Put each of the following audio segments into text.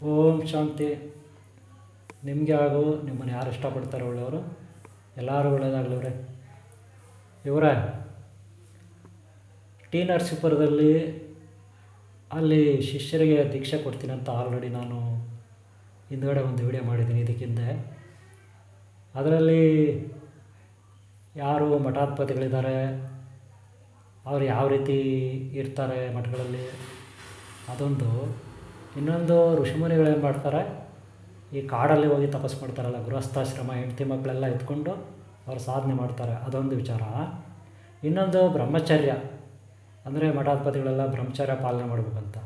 ಓಂ ಶಾಂತಿ. ನಿಮಗೆ ಹಾಗೂ ನಿಮ್ಮನ್ನು ಯಾರು ಇಷ್ಟಪಡ್ತಾರೆ ಒಳ್ಳೆಯವರು? ಎಲ್ಲರೂ ಒಳ್ಳೆಯದಾಗಲವ್ರೆ ಇವರೇ, ಟಿ ನರಸೀಪುರದಲ್ಲಿ ಅಲ್ಲಿ ಶಿಷ್ಯರಿಗೆ ದೀಕ್ಷೆ ಕೊಡ್ತೀನಿ ಅಂತ ಆಲ್ರೆಡಿ ನಾನು ಹಿಂದುಗಡೆ ಒಂದು ವಿಡಿಯೋ ಮಾಡಿದ್ದೀನಿ ಇದಕ್ಕಿಂತ ಅದರಲ್ಲಿ ಯಾರು ಮಠಾಧಿಪತಿಗಳಿದ್ದಾರೆ, ಅವ್ರು ಯಾವ ರೀತಿ ಇರ್ತಾರೆ ಮಠಗಳಲ್ಲಿ, ಅದೊಂದು. ಇನ್ನೊಂದು ಋಷಿಮುನಿಗಳು ಏನು ಮಾಡ್ತಾರೆ, ಈ ಕಾಡಲ್ಲಿ ಹೋಗಿ ತಪಸ್ಸು ಮಾಡ್ತಾರಲ್ಲ, ಗೃಹಸ್ಥಾಶ್ರಮ, ಹೆಂಡತಿ ಮಕ್ಕಳೆಲ್ಲ ಎತ್ಕೊಂಡು ಅವರು ಸಾಧನೆ ಮಾಡ್ತಾರೆ. ಅದೊಂದು ವಿಚಾರ. ಇನ್ನೊಂದು ಬ್ರಹ್ಮಚರ್ಯ. ಅಂದರೆ ಮಠಾಧಿಪತಿಗಳೆಲ್ಲ ಬ್ರಹ್ಮಚರ್ಯ ಪಾಲನೆ ಮಾಡಬೇಕಂತ.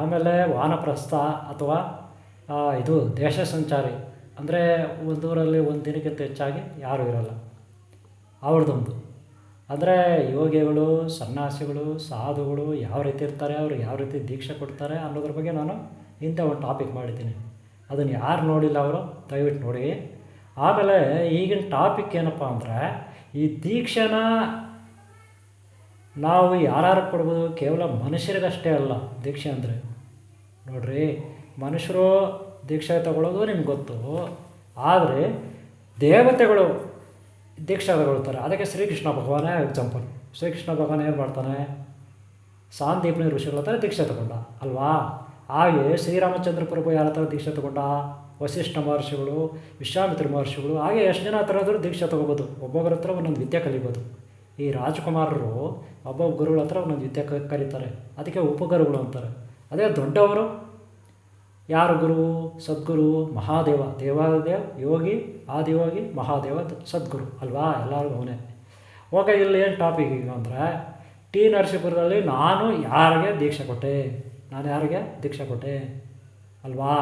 ಆಮೇಲೆ ವಾನಪ್ರಸ್ಥ ಅಥವಾ ಇದು ದೇಶ ಸಂಚಾರಿ. ಅಂದರೆ ಒಂದೂರಲ್ಲಿ ಒಂದು ದಿನಕ್ಕಿಂತ ಹೆಚ್ಚಾಗಿ ಯಾರೂ ಇರೋಲ್ಲ. ಅವ್ರದ್ದೊಂದು. ಅಂದರೆ ಯೋಗಿಗಳು, ಸನ್ಯಾಸಿಗಳು, ಸಾಧುಗಳು ಯಾವ ರೀತಿ ಇರ್ತಾರೆ, ಅವರು ಯಾವ ರೀತಿ ದೀಕ್ಷೆ ಕೊಡ್ತಾರೆ ಅನ್ನೋದ್ರ ಬಗ್ಗೆ ನಾನು ಇಂಥ ಒಂದು ಟಾಪಿಕ್ ಮಾಡಿದ್ದೀನಿ. ಅದನ್ನು ಯಾರು ನೋಡಿಲ್ಲ ಅವರು, ದಯವಿಟ್ಟು ನೋಡಿ. ಆಮೇಲೆ ಈಗಿನ ಟಾಪಿಕ್ ಏನಪ್ಪ ಅಂದರೆ, ಈ ದೀಕ್ಷೆನ ನಾವು ಯಾರು ಕೊಡ್ಬೋದು, ಕೇವಲ ಮನುಷ್ಯರಿಗಷ್ಟೇ ಅಲ್ಲ, ದೀಕ್ಷೆ ಅಂದರೆ. ನೋಡ್ರಿ, ಮನುಷ್ಯರು ದೀಕ್ಷೆ ತಗೊಳ್ಳೋದು ನಿಮ್ಗೆ ಗೊತ್ತು, ಆದರೆ ದೇವತೆಗಳು ದೀಕ್ಷೆ ತಗೊಳ್ತಾರೆ ಅದಕ್ಕೆ ಶ್ರೀಕೃಷ್ಣ ಭಗವಾನೇ ಎಕ್ಸಾಂಪಲ್ ಶ್ರೀಕೃಷ್ಣ ಭಗವಾನ್ ಏನು ಮಾಡ್ತಾನೆ? ಸಾಂದೀಪನಿ ಋಷಿಗಳ ಹತ್ರ ದೀಕ್ಷೆ ತಗೊಂಡ. ಅಲ್ವಾ? ಹಾಗೆ ಶ್ರೀರಾಮಚಂದ್ರ ಪ್ರಭು ಯಾರ ಹತ್ರ ದೀಕ್ಷೆ ತಗೊಂಡ? ವಸಿಷ್ಠ ಮಹರ್ಷಿಗಳು, ವಿಶ್ವಾಮಿತ್ರ ಮಹರ್ಷಿಗಳು, ಹಾಗೆ ಎಷ್ಟು ಜನ ಹತ್ರ ಆದರೂ ದೀಕ್ಷೆ ತಗೋಬೋದು. ಒಬ್ಬೊಬ್ಬರ ಹತ್ರ ಒಂದೊಂದು ವಿದ್ಯೆ ಕಲಿಬೋದು. ಈ ರಾಜಕುಮಾರರು ಒಬ್ಬೊಬ್ಬ ಗುರುಗಳ ಹತ್ರ ಒಂದೊಂದು ವಿದ್ಯೆ ಕಲಿತಾರೆ. ಅದಕ್ಕೆ ಉಪಗುರುಗಳು ಅಂತಾರೆ. ಅದೇ ದೊಡ್ಡವರು ಯಾರು ಗುರು? ಸದ್ಗುರು, ಮಹಾದೇವ. ದೇವಾದೇವ ಯೋಗಿ ಆದಿಯೋಗಿ ಮಹಾದೇವ, ಸದ್ಗುರು. ಅಲ್ವಾ? ಎಲ್ಲರಿಗೂ ಅವನೇ. ಓಕೆ, ಇಲ್ಲಿ ಏನು ಟಾಪಿಕ್ ಈಗ ಅಂದರೆ, ಟಿ ನರಸೀಪುರದಲ್ಲಿ ನಾನು ಯಾರಿಗೆ ದೀಕ್ಷೆ ಕೊಟ್ಟೆ? ನಾನು ಯಾರಿಗೆ ದೀಕ್ಷೆ ಕೊಟ್ಟೆ? ಅಲ್ವಾ?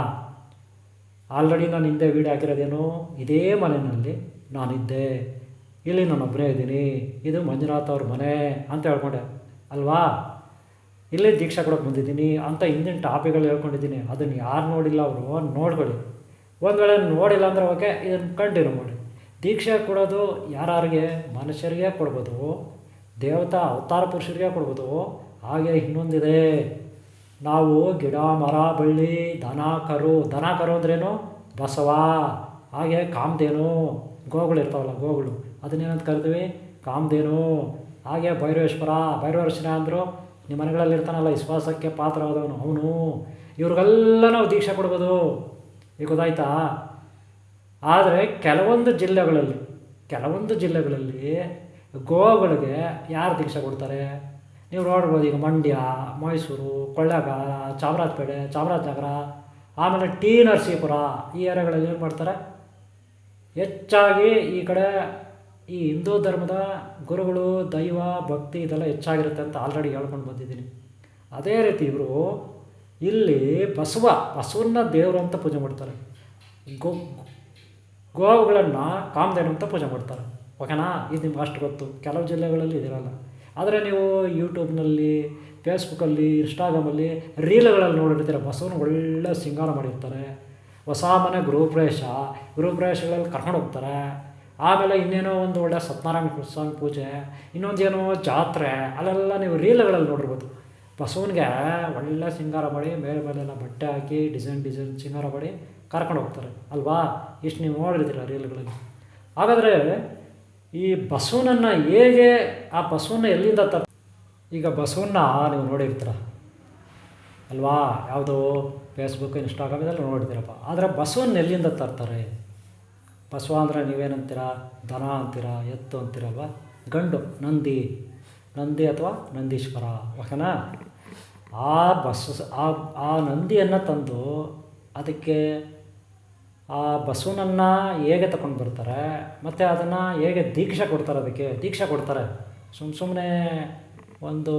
ಆಲ್ರೆಡಿ ನಾನು ಹಿಂದೆ ವೀಡಿಯೋ ಹಾಕಿರೋದೇನು? ಇದೇ ಮನೆಯಲ್ಲಿ ನಾನಿದ್ದೆ. ಇಲ್ಲಿ ನಾನೊಬ್ಬನೇ ಇದ್ದೀನಿ. ಇದು ಮಂಜುನಾಥ್ ಅವ್ರ ಮನೆ ಅಂತ ಹೇಳ್ಕೊಂಡೆ. ಅಲ್ವಾ? ಇಲ್ಲೇ ದೀಕ್ಷಾ ಕೊಡೋಕೆ ಬಂದಿದ್ದೀನಿ ಅಂತ ಹಿಂದಿನ ಟಾಪಿಕ್ಗಳು ಹೇಳ್ಕೊಂಡಿದ್ದೀನಿ. ಅದನ್ನು ಯಾರು ನೋಡಿಲ್ಲ ಅವರು, ನೋಡ್ಕೊಳ್ಳಿ. ಒಂದು ವೇಳೆ ನೋಡಿಲ್ಲ ಅಂದರೆ ಓಕೆ ಇದನ್ನು ಕಂಟಿನ್ಯೂ ಮಾಡಿ. ದೀಕ್ಷೆ ಕೊಡೋದು ಯಾರ್ಯಾರಿಗೆ? ಮನುಷ್ಯರಿಗೆ ಕೊಡ್ಬೋದು, ದೇವತಾ, ಅವತಾರ ಪುರುಷರಿಗೆ ಕೊಡ್ಬೋದು. ಹಾಗೆ ಇನ್ನೊಂದಿದೆ. ನಾವು ಗಿಡ, ಮರ, ಬಳ್ಳಿ, ದನ, ಕರು. ದನ, ಕರು ಅಂದ್ರೇನು? ಬಸವ. ಹಾಗೆ ಕಾಮಧೇನು. ಗೋಗಳು ಇರ್ತಾವಲ್ಲ ಗೋಗಳು. ಅದನ್ನೇನಂತ ಕರಿತೀವಿ? ಕಾಮಧೇನು. ಹಾಗೆ ಭೈರವೇಶ್ವರ. ಭೈರವೇಶ್ವರ ಅಂದರು ನಿಮ್ಮ ಮನೆಗಳಲ್ಲಿ ಇರ್ತಾನಲ್ಲ, ವಿಶ್ವಾಸಕ್ಕೆ ಪಾತ್ರವಾದವನು. ಅವನು, ಇವ್ರಿಗೆಲ್ಲ ನಾವು ದೀಕ್ಷೆ ಕೊಡ್ಬೋದು. ಈಗ ಗೊತ್ತಾಯ್ತಾ? ಆದರೆ ಕೆಲವೊಂದು ಜಿಲ್ಲೆಗಳಲ್ಲಿ ಕೆಲವೊಂದು ಜಿಲ್ಲೆಗಳಲ್ಲಿ ಗೋವುಗಳಿಗೆ ಯಾರು ದೀಕ್ಷೆ ಕೊಡ್ತಾರೆ? ನೀವು ನೋಡ್ಬೋದು ಈಗ ಮಂಡ್ಯ, ಮೈಸೂರು ಕೊಳ್ಳೇಗಾಲ ಚಾಮರಾಜಪೇಟೆ, ಚಾಮರಾಜನಗರ, ಆಮೇಲೆ ಟಿ ನರಸೀಪುರ ಈ ಏರಿಯಾಗಳಲ್ಲಿ ಏನು ಮಾಡ್ತಾರೆ? ಹೆಚ್ಚಾಗಿ ಈ ಕಡೆ ಈ ಹಿಂದೂ ಧರ್ಮದ ಗುರುಗಳು, ದೈವ, ಭಕ್ತಿ ಇದೆಲ್ಲ ಹೆಚ್ಚಾಗಿರುತ್ತೆ ಅಂತ ಆಲ್ರೆಡಿ ಹೇಳ್ಕೊಂಡು ಬಂದಿದ್ದೀನಿ. ಅದೇ ರೀತಿ ಇವರು ಇಲ್ಲಿ ಬಸವ, ಬಸವನ್ನ ದೇವರು ಅಂತ ಪೂಜೆ ಮಾಡ್ತಾರೆ. ಗೋ, ಗೋವುಗಳನ್ನು ಕಾಮಧೇನು ಅಂತ ಪೂಜೆ ಮಾಡ್ತಾರೆ. ಓಕೆನಾ? ಇದು ನಿಮ್ಗೆ ಅಷ್ಟು ಗೊತ್ತು. ಕೆಲವು ಜಿಲ್ಲೆಗಳಲ್ಲಿ ಇದಿರಲ್ಲ. ಆದರೆ ನೀವು ಯೂಟ್ಯೂಬ್ನಲ್ಲಿ, ಫೇಸ್ಬುಕ್ಕಲ್ಲಿ, ಇನ್ಸ್ಟಾಗ್ರಾಮಲ್ಲಿ ರೀಲ್ಗಳಲ್ಲಿ ನೋಡಿರ್ತೀರ, ಬಸವನ ಒಳ್ಳೆ ಸಿಂಗಾರ ಮಾಡಿರ್ತಾರೆ. ಹೊಸ ಮನೆ ಗೃಹಪ್ರವೇಶ, ಗೃಹಪ್ರವೇಶಗಳಲ್ಲಿ ಕರ್ಕೊಂಡು ಹೋಗ್ತಾರೆ. ಆಮೇಲೆ ಇನ್ನೇನೋ ಒಂದು ಒಳ್ಳೆ ಸತ್ಯನಾರಾಯಣ ಸ್ವಾಮಿ ಪೂಜೆ, ಇನ್ನೊಂದೇನೋ ಜಾತ್ರೆ, ಅಲ್ಲೆಲ್ಲ ನೀವು ರೀಲ್ಗಳಲ್ಲಿ ನೋಡಿರ್ಬೋದು. ಬಸವನಿಗೆ ಒಳ್ಳೆ ಸಿಂಗಾರ ಮಾಡಿ ಮೇಲೆ ಮೇಲೆಲ್ಲ ಬಟ್ಟೆ ಹಾಕಿ, ಡಿಸೈನ್ ಡಿಸೈನ್ ಸಿಂಗಾರ ಮಾಡಿ ಕರ್ಕೊಂಡು ಹೋಗ್ತಾರೆ. ಅಲ್ವಾ? ಇಷ್ಟು ನೀವು ನೋಡಿರ್ತೀರ ರೀಲ್ಗಳಲ್ಲಿ. ಹಾಗಾದರೆ ಈ ಬಸವನನ್ನು ಹೇಗೆ ಆ ಬಸವನ್ನ ಎಲ್ಲಿಂದ ತ ಈಗ ಬಸವನ್ನ ನೀವು ನೋಡಿರ್ತೀರ? ಅಲ್ವಾ? ಯಾವುದೋ ಫೇಸ್ಬುಕ್ ಇನ್ಸ್ಟಾಗ್ರಾಮ್ ಇದೆಲ್ಲ ನೋಡಿದ್ದೀರಪ್ಪ. ಆದರೆ ಬಸವನ್ನ ಎಲ್ಲಿಂದ ತರ್ತಾರೆ? ಬಸವ ಅಂದರೆ ನೀವೇನಂತೀರ? ದನ ಅಂತೀರ? ಎತ್ತು ಅಂತೀರಲ್ವ? ಗಂಡು, ನಂದಿ. ನಂದಿ ಅಥವಾ ನಂದೀಶ್ವರ, ಓಕೆನಾ? ಆ ಬಸ್ ಆ ಆ ನಂದಿಯನ್ನು ತಂದು ಅದಕ್ಕೆ ಆ ಬಸವನನ್ನು ಹೇಗೆ ತಗೊಂಡು ಬರ್ತಾರೆ? ಮತ್ತು ಅದನ್ನು ಹೇಗೆ ದೀಕ್ಷೆ ಕೊಡ್ತಾರೆ ಅದಕ್ಕೆ? ದೀಕ್ಷೆ ಕೊಡ್ತಾರೆ. ಸುಮ್ಮ ಸುಮ್ಮನೆ ಒಂದು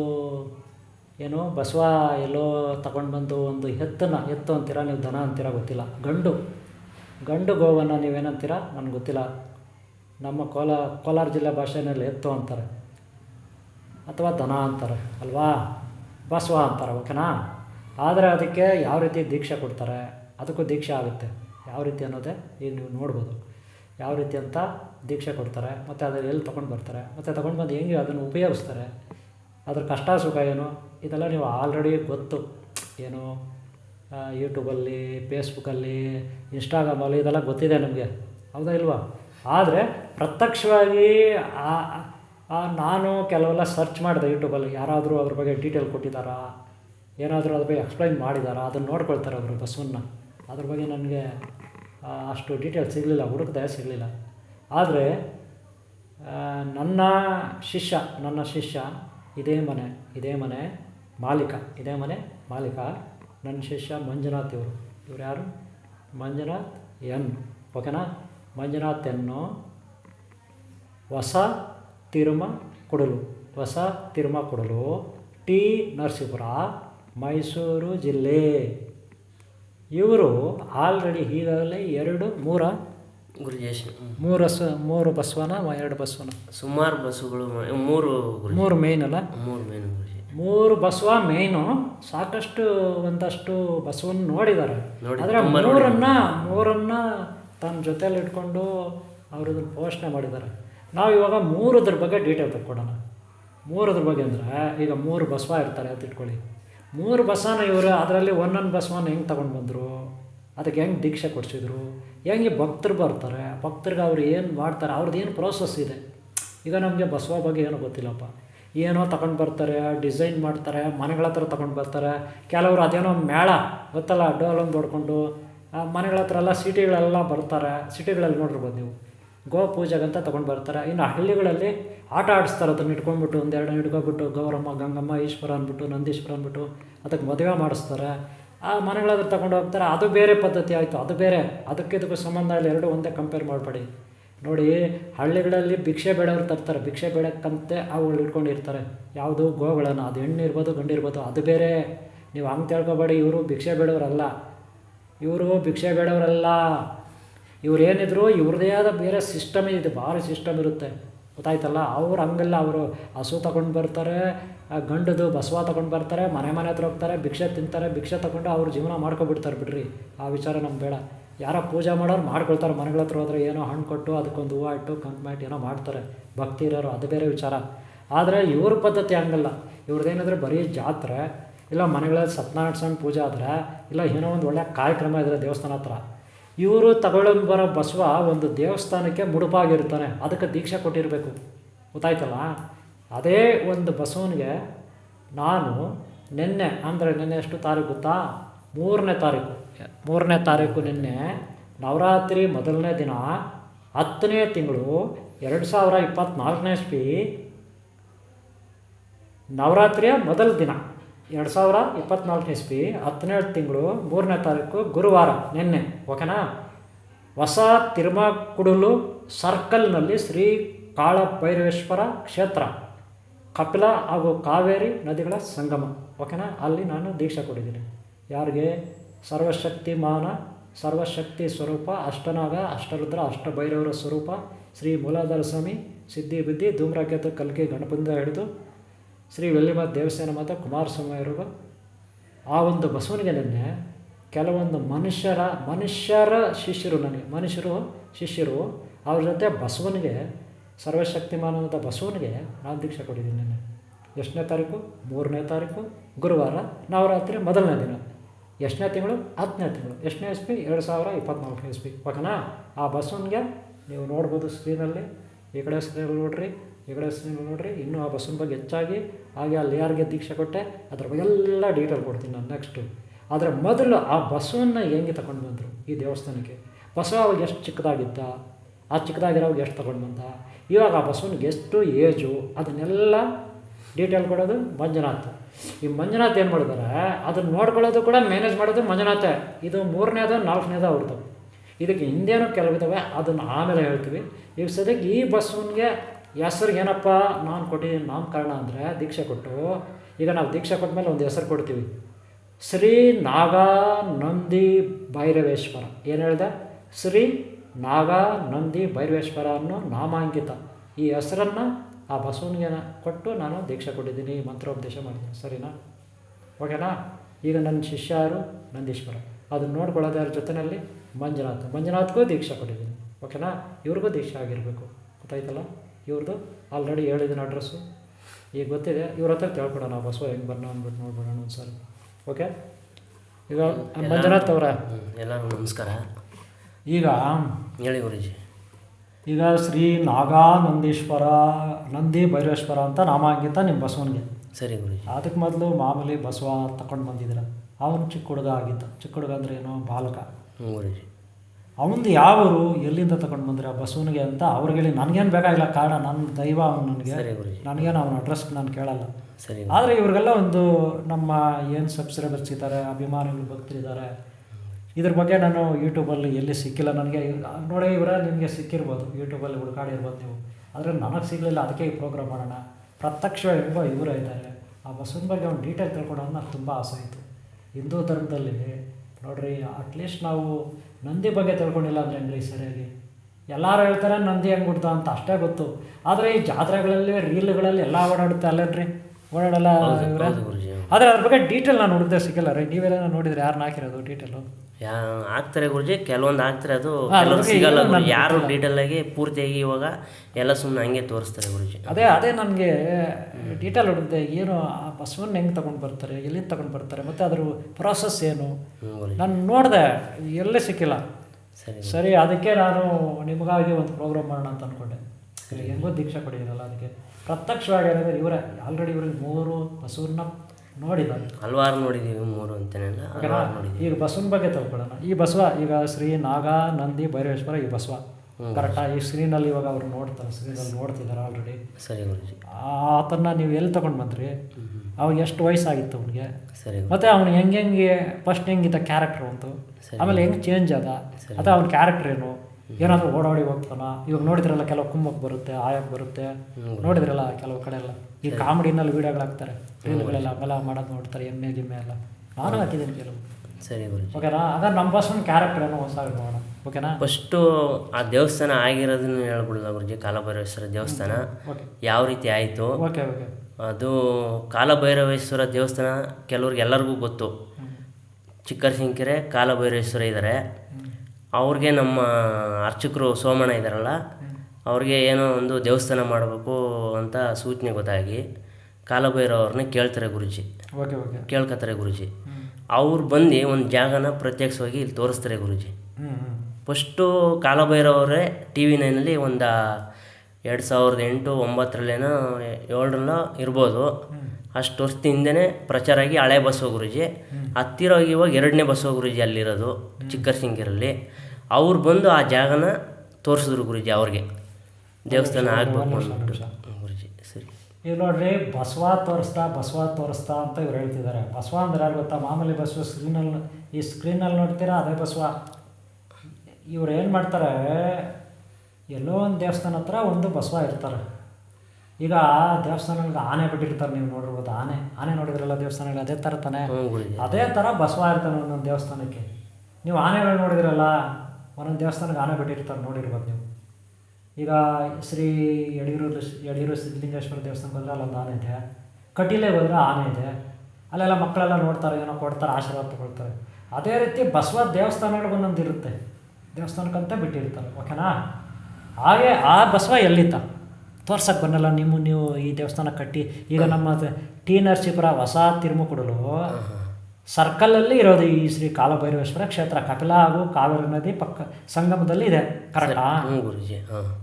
ಏನು ಬಸವ ಎಲ್ಲೋ ತಗೊಂಡು ಬಂದು ಒಂದು ಎತ್ತನ್ನು, ಎತ್ತು ಅಂತೀರ? ನೀವು ದನ ಅಂತೀರ ಗೊತ್ತಿಲ್ಲ. ಗಂಡು. ಗಂಡು ಗೋವನ್ನು ನೀವೇನಂತೀರ? ನನಗೆ ಗೊತ್ತಿಲ್ಲ. ನಮ್ಮ ಕೋಲಾ, ಕೋಲಾರ ಜಿಲ್ಲೆ ಭಾಷೆಯಲ್ಲಿ ಎತ್ತು ಅಂತಾರೆ. ಅಥವಾ ದನ ಅಂತಾರೆ, ಅಲ್ವಾ? ಬಸವ ಅಂತಾರೆ, ಓಕೆನಾ? ಆದರೆ ಅದಕ್ಕೆ ಯಾವ ರೀತಿ ದೀಕ್ಷೆ ಕೊಡ್ತಾರೆ? ಅದಕ್ಕೂ ದೀಕ್ಷೆ ಆಗುತ್ತೆ. ಯಾವ ರೀತಿ ಅನ್ನೋದೇ ಈಗ ನೀವು ನೋಡ್ಬೋದು. ಯಾವ ರೀತಿ ಅಂತ ದೀಕ್ಷೆ ಕೊಡ್ತಾರೆ, ಮತ್ತು ಅದನ್ನು ಎಲ್ಲಿ ತೊಗೊಂಡು ಬರ್ತಾರೆ, ಮತ್ತು ತೊಗೊಂಡು ಬಂದು ಹೆಂಗೆ ಅದನ್ನು ಉಪಯೋಗಿಸ್ತಾರೆ, ಅದ್ರ ಕಷ್ಟ ಸುಖ ಏನು? ಇದೆಲ್ಲ ನೀವು ಆಲ್ರೆಡಿ ಗೊತ್ತು. ಏನು? ಯೂಟ್ಯೂಬಲ್ಲಿ ಫೇಸ್ಬುಕ್ಕಲ್ಲಿ ಇನ್ಸ್ಟಾಗ್ರಾಮಲ್ಲಿ ಇದೆಲ್ಲ ಗೊತ್ತಿದೆ ನಮಗೆ. ಹೌದಾ ಇಲ್ವಾ? ಆದರೆ ಪ್ರತ್ಯಕ್ಷವಾಗಿ ನಾನು ಕೆಲವೆಲ್ಲ ಸರ್ಚ್ ಮಾಡಿದೆ ಯೂಟ್ಯೂಬಲ್ಲಿ ಯಾರಾದರೂ ಅದ್ರ ಬಗ್ಗೆ ಡೀಟೇಲ್ ಕೊಟ್ಟಿದ್ದಾರಾ? ಏನಾದರೂ ಅದ್ರ ಬಗ್ಗೆ ಎಕ್ಸ್ಪ್ಲೈನ್ ಮಾಡಿದಾರಾ? ಅದನ್ನು ನೋಡ್ಕೊಳ್ತಾರೆ ಅವರು ಬಸವನ್ನ ಅದ್ರ ಬಗ್ಗೆ ನನಗೆ ಅಷ್ಟು ಡೀಟೇಲ್ ಸಿಗಲಿಲ್ಲ. ಹುಡುಕದೆ ಸಿಗಲಿಲ್ಲ. ಆದರೆ ನನ್ನ ಶಿಷ್ಯ ನನ್ನ ಶಿಷ್ಯ, ಇದೇ ಮನೆ ಇದೇ ಮನೆ ಮಾಲೀಕ, ಇದೇ ಮನೆ ಮಾಲೀಕ. ನನ್ನ ಶಿಷ್ಯ ಮಂಜುನಾಥ್ ಇವರು. ಇವ್ರು ಯಾರು? ಮಂಜುನಾಥ್ ಎನ್. ಓಕೆನಾ? ಮಂಜುನಾಥ್ ಎನ್ನು ಹೊಸ ತಿರುಮ ಕೊಡಲು. ಹೊಸ ತಿರುಮ ಕೊಡಲು ಟಿ. ನರಸೀಪುರ ಮೈಸೂರು ಜಿಲ್ಲೆ. ಇವರು ಆಲ್ರೆಡಿ ಈಗಾಗಲೇ ಎರಡು ಮೂರ? ಗುರುಜೇಶ್. ಮೂರು ಬಸ್ ಮೂರು ಬಸ್ವನ ಎರಡು ಬಸ್ವನ. ಸುಮಾರು ಬಸ್ಸುಗಳು ಮೂರು ಮೂರು ಮೇಯ್ನ್ ಅಲ್ಲ? ಮೂರು ಮೇನ್ ಮೂರು ಬಸವ ಮೇಯ್ನು ಸಾಕಷ್ಟು ಒಂದಷ್ಟು ಬಸವನ್ನ ನೋಡಿದ್ದಾರೆ ನೋಡಿ, ಆದರೆ ಮೂರನ್ನ ಮೂರನ್ನ ತನ್ನ ಜೊತೆಯಲ್ಲಿ ಇಟ್ಕೊಂಡು ಅವರು ಇದನ್ನು ಪೋಷಣೆ ಮಾಡಿದ್ದಾರೆ ನಾವು ಇವಾಗ ಮೂರದ್ರ ಬಗ್ಗೆ ಡೀಟೇಲ್ ತಕ್ಕೊಡೋಣ ಮೂರದ್ರ ಬಗ್ಗೆ ಅಂದರೆ ಈಗ ಮೂರು ಬಸವ ಇರ್ತಾರೆ ಅಂತ ಇಟ್ಕೊಳ್ಳಿ. ಮೂರು ಬಸವನ ಇವರು ಅದರಲ್ಲಿ ಒಂದೊಂದು ಬಸವನ ಹೆಂಗೆ ತಗೊಂಡು ಬಂದರು ಅದಕ್ಕೆ ಹೆಂಗೆ ದೀಕ್ಷೆ ಕೊಡಿಸಿದ್ರು ಹೆಂಗೆ ಭಕ್ತರು ಬರ್ತಾರೆ ಭಕ್ತರಿಗೆ ಅವ್ರು ಏನು ಮಾಡ್ತಾರೆ ಅವ್ರದ್ದು ಏನು ಪ್ರೋಸೆಸ್ ಇದೆ. ಈಗ ನಮಗೆ ಬಸವ ಬಗ್ಗೆ ಏನೂ ಗೊತ್ತಿಲ್ಲಪ್ಪ. ಏನೋ ತಗೊಂಡು ಬರ್ತಾರೆ ಡಿಸೈನ್ ಮಾಡ್ತಾರೆ, ಮನೆಗಳ ಹತ್ರ ತಗೊಂಡು ಬರ್ತಾರೆ. ಕೆಲವರು ಅದೇನೋ ಮೇಳ, ಗೊತ್ತಲ್ಲ ಡೋಲೊಂದು ಹೊಡ್ಕೊಂಡು ಮನೆಗಳ ಹತ್ರ ಎಲ್ಲ ಸಿಟಿಗಳೆಲ್ಲ ಬರ್ತಾರೆ. ಸಿಟಿಗಳಲ್ಲಿ ನೋಡಿರ್ಬೋದು ನೀವು. ಗೋ ಪೂಜೆಗಂತ ತೊಗೊಂಡು ಬರ್ತಾರೆ. ಇನ್ನು ಹಳ್ಳಿಗಳಲ್ಲಿ ಆಟ ಆಡಿಸ್ತಾರೆ ಅದನ್ನು ಇಟ್ಕೊಂಡ್ಬಿಟ್ಟು ಒಂದೆರಡು ಹಿಡ್ಕೊಬಿಟ್ಟು, ಗೌರಮ್ಮ, ಗಂಗಮ್ಮ, ಈಶ್ವರ ಅಂದ್ಬಿಟ್ಟು, ನಂದೀಶ್ವರ ಅಂದ್ಬಿಟ್ಟು, ಅದಕ್ಕೆ ಮದುವೆ ಮಾಡಿಸ್ತಾರೆ. ಆ ಮನೆಗಳ ಹತ್ರ ತಗೊಂಡು ಹೋಗ್ತಾರೆ. ಅದು ಬೇರೆ ಪದ್ಧತಿ ಆಯಿತು. ಅದು ಬೇರೆ. ಅದಕ್ಕೆ ಇದಕ್ಕೂ ಸಂಬಂಧ ಇಲ್ಲ. ಎರಡು ಒಂದೇ ಕಂಪೇರ್ ಮಾಡಬೇಡಿ. ನೋಡಿ, ಹಳ್ಳಿಗಳಲ್ಲಿ ಭಿಕ್ಷೆ ಬೇಡವ್ರು ತರ್ತಾರೆ. ಭಿಕ್ಷೆ ಬೇಡಕ್ಕಂತೆ ಅವುಗಳು ಇಟ್ಕೊಂಡಿರ್ತಾರೆ ಯಾವುದು ಗೋಗಳನ್ನು, ಅದು ಹೆಣ್ಣು ಇರ್ಬೋದು ಗಂಡು ಇರ್ಬೋದು ಅದು ಬೇರೆ. ನೀವು ಹಂಗೆ ತಿಳ್ಕೊಬೇಡಿ, ಇವರು ಭಿಕ್ಷೆ ಬೇಡವರಲ್ಲ. ಇವರು ಭಿಕ್ಷೆ ಬೇಡವರಲ್ಲ. ಇವ್ರು ಏನಿದ್ರು ಇವ್ರದೇ ಆದ ಬೇರೆ ಸಿಸ್ಟಮ್ ಇದೆ, ಭಾರಿ ಸಿಸ್ಟಮ್ ಇರುತ್ತೆ. ಗೊತ್ತಾಯ್ತಲ್ಲ? ಅವ್ರು ಹಂಗಲ್ಲ, ಅವರು ಹಸು ತಗೊಂಡು ಬರ್ತಾರೆ ಗಂಡದು ಬಸವ ತಗೊಂಡು ಬರ್ತಾರೆ, ಮನೆ ಮನೆ ಹತ್ರ ಹೋಗ್ತಾರೆ, ಭಿಕ್ಷೆ ತಿಂತಾರೆ, ಭಿಕ್ಷೆ ತಗೊಂಡು ಅವ್ರು ಜೀವನ ಮಾಡ್ಕೊಬಿಡ್ತಾರೆ ಬಿಡ್ರಿ. ಆ ವಿಚಾರ ನಮ್ಗೆ ಬೇಡ. ಯಾರೋ ಪೂಜೆ ಮಾಡೋರು ಮಾಡ್ಕೊಳ್ತಾರೆ, ಮನೆಗಳ ಹತ್ರ ಹೋದ್ರೆ ಏನೋ ಹಣ್ಣು ಕೊಟ್ಟು ಅದಕ್ಕೊಂದು ಹೂವು ಇಟ್ಟು ಕಂಪ್ಮೇಟ್ ಏನೋ ಮಾಡ್ತಾರೆ. ಭಕ್ತಿ ಇರೋರು, ಅದು ಬೇರೆ ವಿಚಾರ. ಆದರೆ ಇವ್ರ ಪದ್ಧತಿ ಹಂಗಲ್ಲ. ಇವ್ರದ್ದೇನಿದ್ರೆ ಬರೀ ಜಾತ್ರೆ, ಇಲ್ಲ ಮನೆಗಳಲ್ಲಿ ಸತ್ಯನಾರಾಯಣ ಸ್ವಾಮಿ ಪೂಜೆ ಆದರೆ, ಇಲ್ಲ ಏನೋ ಒಂದು ಒಳ್ಳೆಯ ಕಾರ್ಯಕ್ರಮ ಇದ್ರೆ ದೇವಸ್ಥಾನ ಹತ್ರ. ಇವರು ತಗೊಳ್ಳೋದು ಬರೋ ಬಸವ ಒಂದು ದೇವಸ್ಥಾನಕ್ಕೆ ಮುಡುಪಾಗಿರ್ತಾನೆ. ಅದಕ್ಕೆ ದೀಕ್ಷೆ ಕೊಟ್ಟಿರಬೇಕು. ಗೊತ್ತಾಯ್ತಲ್ಲ? ಅದೇ ಒಂದು ಬಸವನಿಗೆ ನಾನು ನಿನ್ನೆ, ಅಂದರೆ ನಿನ್ನೆ ಎಷ್ಟು ತಾರೀಕು ಗೊತ್ತಾ? ಮೂರನೇ ತಾರೀಕು. ಮೂರನೇ ತಾರೀಕು ನಿನ್ನೆ ನವರಾತ್ರಿ ಮೊದಲನೇ ದಿನ ಹತ್ತನೇ ತಿಂಗಳು ಎರಡು ಸಾವಿರ ಇಪ್ಪತ್ತ್ನಾಲ್ಕನೇ ಇಸ್ವಿ ನವರಾತ್ರಿಯ ಮೊದಲ ದಿನ ಎರಡು ಸಾವಿರ ಇಪ್ಪತ್ತ್ನಾಲ್ಕನೇ ಇಸ್ವಿ ಹತ್ತನೇ ತಿಂಗಳು ಮೂರನೇ ತಾರೀಕು ಗುರುವಾರ ನಿನ್ನೆ, ಓಕೆನಾ? ಹೊಸ ತಿರುಮಕುಡಲು ಸರ್ಕಲ್ನಲ್ಲಿ ಶ್ರೀ ಕಾಳಭೈರವೇಶ್ವರ ಕ್ಷೇತ್ರ, ಕಪಿಲ ಹಾಗೂ ಕಾವೇರಿ ನದಿಗಳ ಸಂಗಮ, ಓಕೆನಾ? ಅಲ್ಲಿ ನಾನು ದೀಕ್ಷೆ ಕೊಟ್ಟಿದ್ದೀನಿ. ಯಾರಿಗೆ? ಸರ್ವಶಕ್ತಿಮಾನ, ಸರ್ವಶಕ್ತಿ ಸ್ವರೂಪ, ಅಷ್ಟನಾಗ ಅಷ್ಟರುದ್ರ, ಅಷ್ಟಭೈರವರ ಸ್ವರೂಪ, ಶ್ರೀ ಮೂಲಾಧರ ಸ್ವಾಮಿ ಸಿದ್ಧಿ ಬುದ್ಧಿ, ಧೂಮ್ರಕೇತು ಕಲ್ಕಿ ಗಣಪದಿಂದ ಹಿಡಿದು ಶ್ರೀ ವೆಲ್ಲಿಮ ದೇವಸೇನ ಮಾತ ಕುಮಾರಸ್ವಾಮಿ ಅವರು ಆ ಒಂದು ಬಸವನಿಗೆ ನಿನ್ನೆ ಕೆಲವೊಂದು ಮನುಷ್ಯರ ಮನುಷ್ಯರ ಶಿಷ್ಯರು ನನಗೆ, ಮನುಷ್ಯರು, ಶಿಷ್ಯರು, ಅವ್ರ ಜೊತೆ ಬಸವನಿಗೆ ಸರ್ವಶಕ್ತಿಮಾನವಾದ ಬಸವನಿಗೆ ನಾನು ದೀಕ್ಷೆ ಕೊಟ್ಟಿದ್ದೀನಿ ನಿನ್ನೆ. ಎಷ್ಟನೇ ತಾರೀಕು? ಮೂರನೇ ತಾರೀಕು? ಗುರುವಾರ, ನವರಾತ್ರಿ ಮೊದಲನೇ ದಿನ. ಎಷ್ಟನೇ ತಿಂಗಳು? ಹತ್ತನೇ ತಿಂಗಳು. ಎಷ್ಟನೇ ಇಸ್ಪಿ ಎರಡು ಸಾವಿರ ಇಪ್ಪತ್ತ್ನಾಲ್ಕನೇ ಇಸ್ಪಿ ಓಕೆನಾ ಆ ಬಸ್ಸನ್ಗೆ ನೀವು ನೋಡ್ಬೋದು ಸ್ಕ್ರೀನಲ್ಲಿ ಈ ಕಡೆ ಸ್ಕ್ರೀನಲ್ಲಿ ನೋಡ್ರಿ, ಈ ಕಡೆ ಸ್ಕ್ರೀನಲ್ಲಿ ನೋಡ್ರಿ. ಇನ್ನೂ ಆ ಬಸ್ಸಿನ ಬಗ್ಗೆ ಹೆಚ್ಚಾಗಿ ಹಾಗೆ ಅಲ್ಲಿ ಯಾರಿಗೆ ದೀಕ್ಷೆ ಕೊಟ್ಟೆ. ಅದ್ರ ಬಗ್ಗೆ ಎಲ್ಲ ಡೀಟೇಲ್ ಕೊಡ್ತೀನಿ ನಾನು ನೆಕ್ಸ್ಟು ಆದರೆ ಮೊದಲು ಆ ಬಸ್ಸನ್ನು ಹೆಂಗೆ ತಗೊಂಡು ಬಂದರು ಈ ದೇವಸ್ಥಾನಕ್ಕೆ? ಬಸವ ಅವಾಗ ಎಷ್ಟು ಚಿಕ್ಕದಾಗಿದ್ದ ಆ ಚಿಕ್ಕದಾಗಿರೋವಾಗ ಎಷ್ಟು ತಗೊಂಡು ಬಂದ? ಇವಾಗ ಆ ಬಸವನಿಗೆ ಎಷ್ಟು ಏಜು ಅದನ್ನೆಲ್ಲ ಡೀಟೇಲ್ ಕೊಡೋದು ಮಂಜುನಾಥ್. ಈ ಮಂಜುನಾಥ್ ಏನು ಮಾಡಿದ್ದಾರೆ ಅದನ್ನು ನೋಡ್ಕೊಳ್ಳೋದು ಕೂಡ ಮ್ಯಾನೇಜ್ ಮಾಡೋದು ಮಂಜುನಾಥ. ಇದು ಮೂರನೇದು ನಾಲ್ಕನೇದು ಅವ್ರದ್ದು. ಇದಕ್ಕೆ ಹಿಂದೇನೂ ಕೆಲವಿದ್ದಾವೆ ಅದನ್ನು ಆಮೇಲೆ ಹೇಳ್ತೀವಿ. ಈಗ ಸದ್ಯಕ್ಕೆ ಈ ಬಸವನಿಗೆ ಹೆಸರು ಏನಪ್ಪ, ನಾನು ಕೊಟ್ಟಿದ್ದೀನಿ ನಾಮಕರಣ ಅಂದರೆ ದೀಕ್ಷೆ ಕೊಟ್ಟು, ಈಗ ನಾವು ದೀಕ್ಷೆ ಕೊಟ್ಟ ಮೇಲೆ ಒಂದು ಹೆಸರು ಕೊಡ್ತೀವಿ. ಶ್ರೀ ನಾಗಾನಂದಿ ಭೈರವೇಶ್ವರ. ಏನು ಹೇಳಿದೆ? ಶ್ರೀ ನಾಗಾನಂದಿ ಭೈರವೇಶ್ವರ ಅನ್ನೋ ನಾಮಾಂಕಿತ. ಈ ಹೆಸರನ್ನು ಆ ಬಸವನಿಗೆ ಕೊಟ್ಟು ನಾನು ದೀಕ್ಷೆ ಕೊಟ್ಟಿದ್ದೀನಿ ಮಂತ್ರೋಪದೇಶ ಮಾಡಿದ್ದೀನಿ. ಸರಿನಾ? ಓಕೆನಾ? ಈಗ ನನ್ನ ಶಿಷ್ಯ ಯಾರು? ನಂದೀಶ್ವರ. ಅದನ್ನು ನೋಡ್ಕೊಳ್ಳೋದ್ರ ಜೊತೆಯಲ್ಲಿ ಮಂಜುನಾಥ್. ಮಂಜುನಾಥ್ಗೂ ದೀಕ್ಷೆ ಕೊಟ್ಟಿದ್ದೀನಿ. ಓಕೆನಾ? ಇವ್ರಿಗೂ ದೀಕ್ಷೆ ಆಗಿರಬೇಕು. ಗೊತ್ತಾಯ್ತಲ್ಲ? ಇವ್ರದ್ದು ಆಲ್ರೆಡಿ ಹೇಳಿದ್ದೀನಿ ಅಡ್ರೆಸ್ಸು ಈಗ ಗೊತ್ತಿದೆ ಇವ್ರ ಹತ್ರ ಕೇಳ್ಕೊಡೋಣ ಬಸವ ಹೆಂಗೆ ಬರೋಣ ಅಂದ್ಬಿಟ್ಟು ನೋಡ್ಬಿಡೋಣ ಒಂದು ಸರಿ ಓಕೆ? ಈಗ ಮಂಜುನಾಥ್ ಅವರ. ಎಲ್ಲರಿಗೂ ನಮಸ್ಕಾರ. ಈಗ ಹೇಳಿ ಗುರುಜಿ. ಈಗ ಶ್ರೀ ನಾಗಾನಂದೀಶ್ವರ ನಂದಿ ಭೈರೇಶ್ವರ ಅಂತ ನಾಮಾಂಕಿತ ನಿಮ್ಮ ಬಸವನಿಗೆ. ಸರಿ ಗುರುಜಿ. ಅದಕ್ಕೆ ಮೊದಲು ಮಾಮೂಲಿ ಬಸವ ತಗೊಂಡು ಬಂದಿದ್ದೀರ ಅವನು ಚಿಕ್ಕ ಹುಡುಗ ಆಗಿದ್ದ. ಚಿಕ್ಕ ಹುಡುಗ ಅಂದ್ರೆ ಏನು? ಬಾಲಕ. ಹ್ಞೂ ಗುರುಜಿ. ಅವನದು ಯಾವರು ಎಲ್ಲಿಂದ ತಗೊಂಡು ಬಂದ್ರೆ? ಆ ಬಸವನಿಗೆ ಅಂತ ಅವ್ರಿಗೆ ಹೇಳಿ ನನಗೇನು ಬೇಕಾಗಿಲ್ಲ ಕಾರಣ ನನ್ನ ದೈವ ಅವನು ನನಗೆ. ಸರಿ ಗುರುಜಿ. ನನಗೇನು ಅವನ ಅಡ್ರೆಸ್ ನಾನು ಕೇಳಲ್ಲ. ಸರಿ ಆದರೆ ಇವ್ರಿಗೆಲ್ಲ ಒಂದು ನಮ್ಮ ಏನು ಸಬ್ಸ್ಕ್ರೈಬರ್ಸ್ ಇದ್ದಾರೆ ಅಭಿಮಾನಿಗಳು ಭಕ್ತರಿದ್ದಾರೆ ಇದ್ರ ಬಗ್ಗೆ ನಾನು ಯೂಟ್ಯೂಬಲ್ಲಿ ಎಲ್ಲಿ ಸಿಕ್ಕಿಲ್ಲ. ನನಗೆ ನೋಡಿ ಇವರ ನಿಮಗೆ ಸಿಕ್ಕಿರ್ಬೋದು. ಯೂಟ್ಯೂಬಲ್ಲಿ ಹುಡುಕಾಡಿರ್ಬೋದು ನೀವು. ಆದರೆ ನನಗೆ ಸಿಗಲಿಲ್ಲ. ಅದಕ್ಕೆ ಈ ಪ್ರೋಗ್ರಾಮ್ ಮಾಡೋಣ. ಪ್ರತ್ಯಕ್ಷ ಎಂಬ ಇವರೇ ಇದ್ದಾರೆ. ಆ ಬಸವನ ಬಗ್ಗೆ ಒಂದು ಡೀಟೇಲ್ ತಿಳ್ಕೊಳ್ಳೋದು ನನಗೆ ತುಂಬ ಆಸೆ ಆಯಿತು. ಹಿಂದೂ ಧರ್ಮದಲ್ಲಿ ನೋಡಿರಿ ಅಟ್ಲೀಸ್ಟ್ ನಾವು ನಂದಿ ಬಗ್ಗೆ ತಿಳ್ಕೊಂಡಿಲ್ಲ ಅಂದರೆ ಹೆಂಗ್ರಿ ಸರಿಯಾಗಿ? ಎಲ್ಲರೂ ಹೇಳ್ತಾರೆ ನಂದಿ ಹೆಂಗೆ ಬಿಡ್ತಾ ಅಂತ ಅಷ್ಟೇ ಗೊತ್ತು. ಆದರೆ ಈ ಜಾತ್ರೆಗಳಲ್ಲಿ ರೀಲ್ಗಳಲ್ಲಿ ಎಲ್ಲ ಓಡಾಡುತ್ತೆ ಅಲ್ಲೇನ್ರಿ? ಓಡಾಡಲ್ಲ ಆದರೆ ಅದ್ರ ಬಗ್ಗೆ ಡೀಟೇಲ್ ನಾನು ನೋಡಿದ್ರೆ ಸಿಗಲ್ಲ ರೀ. ನೀವೆಲ್ಲ ನೋಡಿದ್ರೆ ಯಾರನ್ನ ಹಾಕಿರೋದು ಡೀಟೇಲು ಯಾ ಆಗ್ತಾರೆ ಗುರುಜಿ ಕೆಲವೊಂದು ಆಗ್ತಾರೆ ಅದು. ಕೆಲವ್ರು ಸಿಗಲ್ಲ ಗುರುಜಿ. ಯಾರು ಡೀಟೇಲ್ ಆಗಿ ಪೂರ್ತಿಯಾಗಿ ಇವಾಗ ಎಲ್ಲ ಸುಮ್ಮನೆ ಹಂಗೆ ತೋರಿಸ್ತಾರೆ ಗುರುಜಿ. ಅದೇ ಅದೇ ನನಗೆ ಡೀಟೇಲ್ ಹೊಡೆದೆ ಏನು ಆ ಬಸವನ್ನ ಹೆಂಗೆ ತೊಗೊಂಡು ಬರ್ತಾರೆ ಎಲ್ಲಿಂದ ತೊಗೊಂಡು ಬರ್ತಾರೆ ಮತ್ತು ಅದ್ರ ಪ್ರಾಸೆಸ್ ಏನು? ನಾನು ನೋಡಿದೆ ಎಲ್ಲೇ ಸಿಕ್ಕಿಲ್ಲ. ಸರಿ ಸರಿ ಅದಕ್ಕೆ ನಾನು ನಿಮಗಾಗಿ ಒಂದು ಪ್ರೋಗ್ರಾಮ್ ಮಾಡೋಣ ಅಂತ ಅಂದ್ಕೊಂಡೆ ಹೆಂಗೋ ದೀಕ್ಷೆ ಕೊಡಿದ್ರಲ್ಲ ಅದಕ್ಕೆ. ಪ್ರತ್ಯಕ್ಷವಾಗಿ ಏನಂದ್ರೆ ಇವರೇ ಆಲ್ರೆಡಿ ಇವ್ರಿಗೆ ಮೂರು ಬಸವನ್ನ ನೋಡಿದ್ದಾರೆ ಹಲವಾರು ನೋಡಿದ್ದೀವಿ ಮೂರು ಅಂತಲೇ ಈಗ ಬಸವನ ಬಗ್ಗೆ ತಗೊಳ್ಳೋಣ ಈ ಬಸವ ಈಗ ಶ್ರೀ ನಾಗ ನಂದಿ ಭೈರವೇಶ್ವರ ಈ ಬಸವ. ಕರೆಕ್ಟಾ ಈ ಶ್ರೀನಲ್ಲಿ ಇವಾಗ ಅವ್ರು ನೋಡ್ತಾರೆ ಶ್ರೀನಲ್ಲಿ ನೋಡ್ತಿದ್ದಾರೆ ಆಲ್ರೆಡಿ ಸರಿ ಗುರುಜಿ. ಆತನ್ನ ನೀವು ಎಲ್ಲಿ ತಗೊಂಡು ಬಂದ್ರಿ? ಅವಾಗ ಎಷ್ಟು ವಯಸ್ಸಾಗಿತ್ತು ಅವ್ನಿಗೆ? ಸರಿ ಮತ್ತು ಅವ್ನು ಹೆಂಗೆ ಹೆಂಗೆ ಫಸ್ಟ್ ಹೆಂಗಿದ್ದ ಕ್ಯಾರೆಕ್ಟರ್ ಅಂತ ಆಮೇಲೆ ಹೆಂಗೆ ಚೇಂಜ್ ಆದ? ಅಥವಾ ಅವ್ನ ಕ್ಯಾರೆಕ್ಟರ್ ಏನು? ಏನಾದರೂ ಓಡಾಡಿ ಹೋಗ್ತಾನ? ಇವಾಗ ನೋಡಿದ್ರಲ್ಲ ಕೆಲವು ಕುಮ್ಮಕ್ಕೆ ಬರುತ್ತೆ ಆಯಕ್ಕೆ ಬರುತ್ತೆ. ನೋಡಿದ್ರಲ್ಲ ಕೆಲವು ಕಡೆ ಎಲ್ಲ ಈ ಕಾಮಿಡಿನಲ್ಲಿ ವೀಡಿಯೋಗಳಾಗ್ತಾರೆ ರೀಲ್ಗಳೆಲ್ಲ ಅವೆಲ್ಲ ಮಾಡೋದು ನೋಡ್ತಾರೆ ಎಮ್ಮೆ ಜಿಮ್ಮೆ ಎಲ್ಲ. ನಾನು ಹಾಕಿದ್ದೀನಿ ಕೆಲವು. ಸರಿ ಗುರುಜಿ. ಓಕೆನಾ? ಅದ ನಮ್ಮ ಪರ್ಸನ್ ಕ್ಯಾರೆಕ್ಟರ್ ಏನೋ ಹೊಸ ನೋಡೋಣ. ಓಕೆನಾ? ಫಸ್ಟು ಆ ದೇವಸ್ಥಾನ ಆಗಿರೋದನ್ನ ಹೇಳ್ಬಿಡಲ್ಲ ಗುರುಜಿ ಕಾಲಭೈರವೇಶ್ವರ ದೇವಸ್ಥಾನ. ಯಾವ ರೀತಿ ಆಯಿತು? Okay okay. ಅದು ಕಾಲಭೈರವೇಶ್ವರ ದೇವಸ್ಥಾನ ಕೆಲವ್ರಿಗೆ ಎಲ್ಲರಿಗೂ ಗೊತ್ತು ಚಿಕ್ಕರಸಿಂಕೆರೆ ಕಾಲಭೈರವೇಶ್ವರ ಇದ್ದಾರೆ ಅವ್ರಿಗೆ ನಮ್ಮ ಅರ್ಚಕರು ಸೋಮಣ್ಣ ಇದ್ದಾರಲ್ಲ ಅವ್ರಿಗೆ ಏನೋ ಒಂದು ದೇವಸ್ಥಾನ ಮಾಡಬೇಕು ಅಂತ ಸೂಚನೆ ಗೊತ್ತಾಗಿ ಕಾಲಭೈರವ್ರನ್ನ ಕೇಳ್ತಾರೆ ಗುರುಜಿ. Okay okay. ಕೇಳ್ಕೊತಾರೆ ಗುರುಜಿ. ಅವ್ರು ಬಂದು ಒಂದು ಜಾಗನ ಪ್ರತ್ಯಕ್ಷವಾಗಿ ಇಲ್ಲಿ ತೋರಿಸ್ತಾರೆ ಗುರುಜಿ. ಫಸ್ಟು ಕಾಲಭೈರವರೇ ಟಿ ವಿ ನೈನಲ್ಲಿ ಒಂದು ಎರಡು ಸಾವಿರದ ಎಂಟು ಒಂಬತ್ತರಲ್ಲೇನೋ ಏಳರಲ್ಲೋ ಇರ್ಬೋದು. ಅಷ್ಟು ವರ್ಷದ ಹಿಂದೆನೇ ಪ್ರಚಾರ ಆಗಿ ಹಳೆ ಬಸವ ಗುರುಜಿ. ಹತ್ತಿರ ಇವಾಗ ಎರಡನೇ ಬಸವ ಗುರುಜಿ ಅಲ್ಲಿರೋದು ಚಿಕ್ಕರ್ಸಿಂಗಿರಲ್ಲಿ. ಅವ್ರು ಬಂದು ಆ ಜಾಗನ ತೋರಿಸಿದ್ರು ಗುರುಜಿ ಅವ್ರಿಗೆ. ದೇವಸ್ಥಾನ ಆಗಬೇಕು ಅಂದ್ಬಿಟ್ಟು. ಗುರುಜಿ ಸರಿ. ಈಗ ನೋಡ್ರಿ ಬಸವ ತೋರಿಸ್ತಾ ಬಸವ ತೋರಿಸ್ತಾ ಅಂತ ಇವ್ರು ಹೇಳ್ತಿದ್ದಾರೆ. ಬಸವ ಅಂದ್ರೆ ಯಾರು ಗೊತ್ತಾ? ಮಾಮೂಲಿ ಬಸವ ಸ್ಕ್ರೀನಲ್ಲಿ ಈ ಸ್ಕ್ರೀನಲ್ಲಿ ನೋಡ್ತೀರಾ? ಅದೇ ಬಸವ. ಇವ್ರು ಏನು ಮಾಡ್ತಾರೆ? ಎಲ್ಲೋ ಒಂದು ದೇವಸ್ಥಾನ ಹತ್ರ ಒಂದು ಬಸವ ಇರ್ತಾರೆ. ಈಗ ಆ ದೇವಸ್ಥಾನಗಳಿಗೆ ಆನೆ ಬಿಟ್ಟಿರ್ತಾರೆ ನೀವು ನೋಡಿರ್ಬೋದು. ಆನೆ ಆನೆ ನೋಡಿದ್ರಲ್ಲ ದೇವಸ್ಥಾನಗಳು? ಅದೇ ಥರ ತಾನೆ. ಅದೇ ಥರ ಬಸವ ಇರ್ತಾನೆ ಒಂದೊಂದು ದೇವಸ್ಥಾನಕ್ಕೆ. ನೀವು ಆನೆಗಳು ನೋಡಿದ್ರಲ್ಲ ಒಂದೊಂದು ದೇವಸ್ಥಾನಕ್ಕೆ ಆನೆ ಬಿಟ್ಟಿರ್ತಾರೆ ನೋಡಿರ್ಬೋದು ನೀವು. ಈಗ ಶ್ರೀ ಯಡಿಯೂರು ಯಡಿಯೂರು ಸಿದ್ಧಲಿಂಗೇಶ್ವರ ದೇವಸ್ಥಾನಕ್ಕೆ ಹೋದ್ರೆ ಅಲ್ಲೊಂದು ಆನೆ ಇದೆ. ಕಟೀಲೆ ಹೋದ್ರೆ ಆನೆ ಇದೆ. ಅಲ್ಲೆಲ್ಲ ಮಕ್ಕಳೆಲ್ಲ ನೋಡ್ತಾರೆ ಏನೋ ಕೊಡ್ತಾರೆ ಆಶೀರ್ವಾದ ತಗೊಳ್ತಾರೆ. ಅದೇ ರೀತಿ ಬಸವ ದೇವಸ್ಥಾನಗಳಿಗೆ ಒಂದೊಂದು ಇರುತ್ತೆ. ದೇವಸ್ಥಾನಕ್ಕಂತ ಬಿಟ್ಟಿರ್ತಾರೆ. ಓಕೆನಾ? ಹಾಗೆ ಆ ಬಸವ ಎಲ್ಲಿತ್ತ? ತೋರ್ಸಕ್ಕೆ ಬನ್ನಲ್ಲ ನಿಮ್ಮ ನೀವು ಈ ದೇವಸ್ಥಾನ ಕಟ್ಟಿ ಈಗ ನಮ್ಮ ಟಿ ನರಸೀಪುರ ಹೊಸ ತಿರುಮುಕುಡಲು ಸರ್ಕಲಲ್ಲಿ ಇರೋದು ಈ ಶ್ರೀ ಕಾಲಭೈರವೇಶ್ವರ ಕ್ಷೇತ್ರ ಕಪಿಲ ಹಾಗೂ ಕಾವೇರಿ ನದಿ ಪಕ್ಕ ಸಂಗಮದಲ್ಲಿ ಇದೆ ಕರೆಕ್ಟಾ ಗುರುಜಿ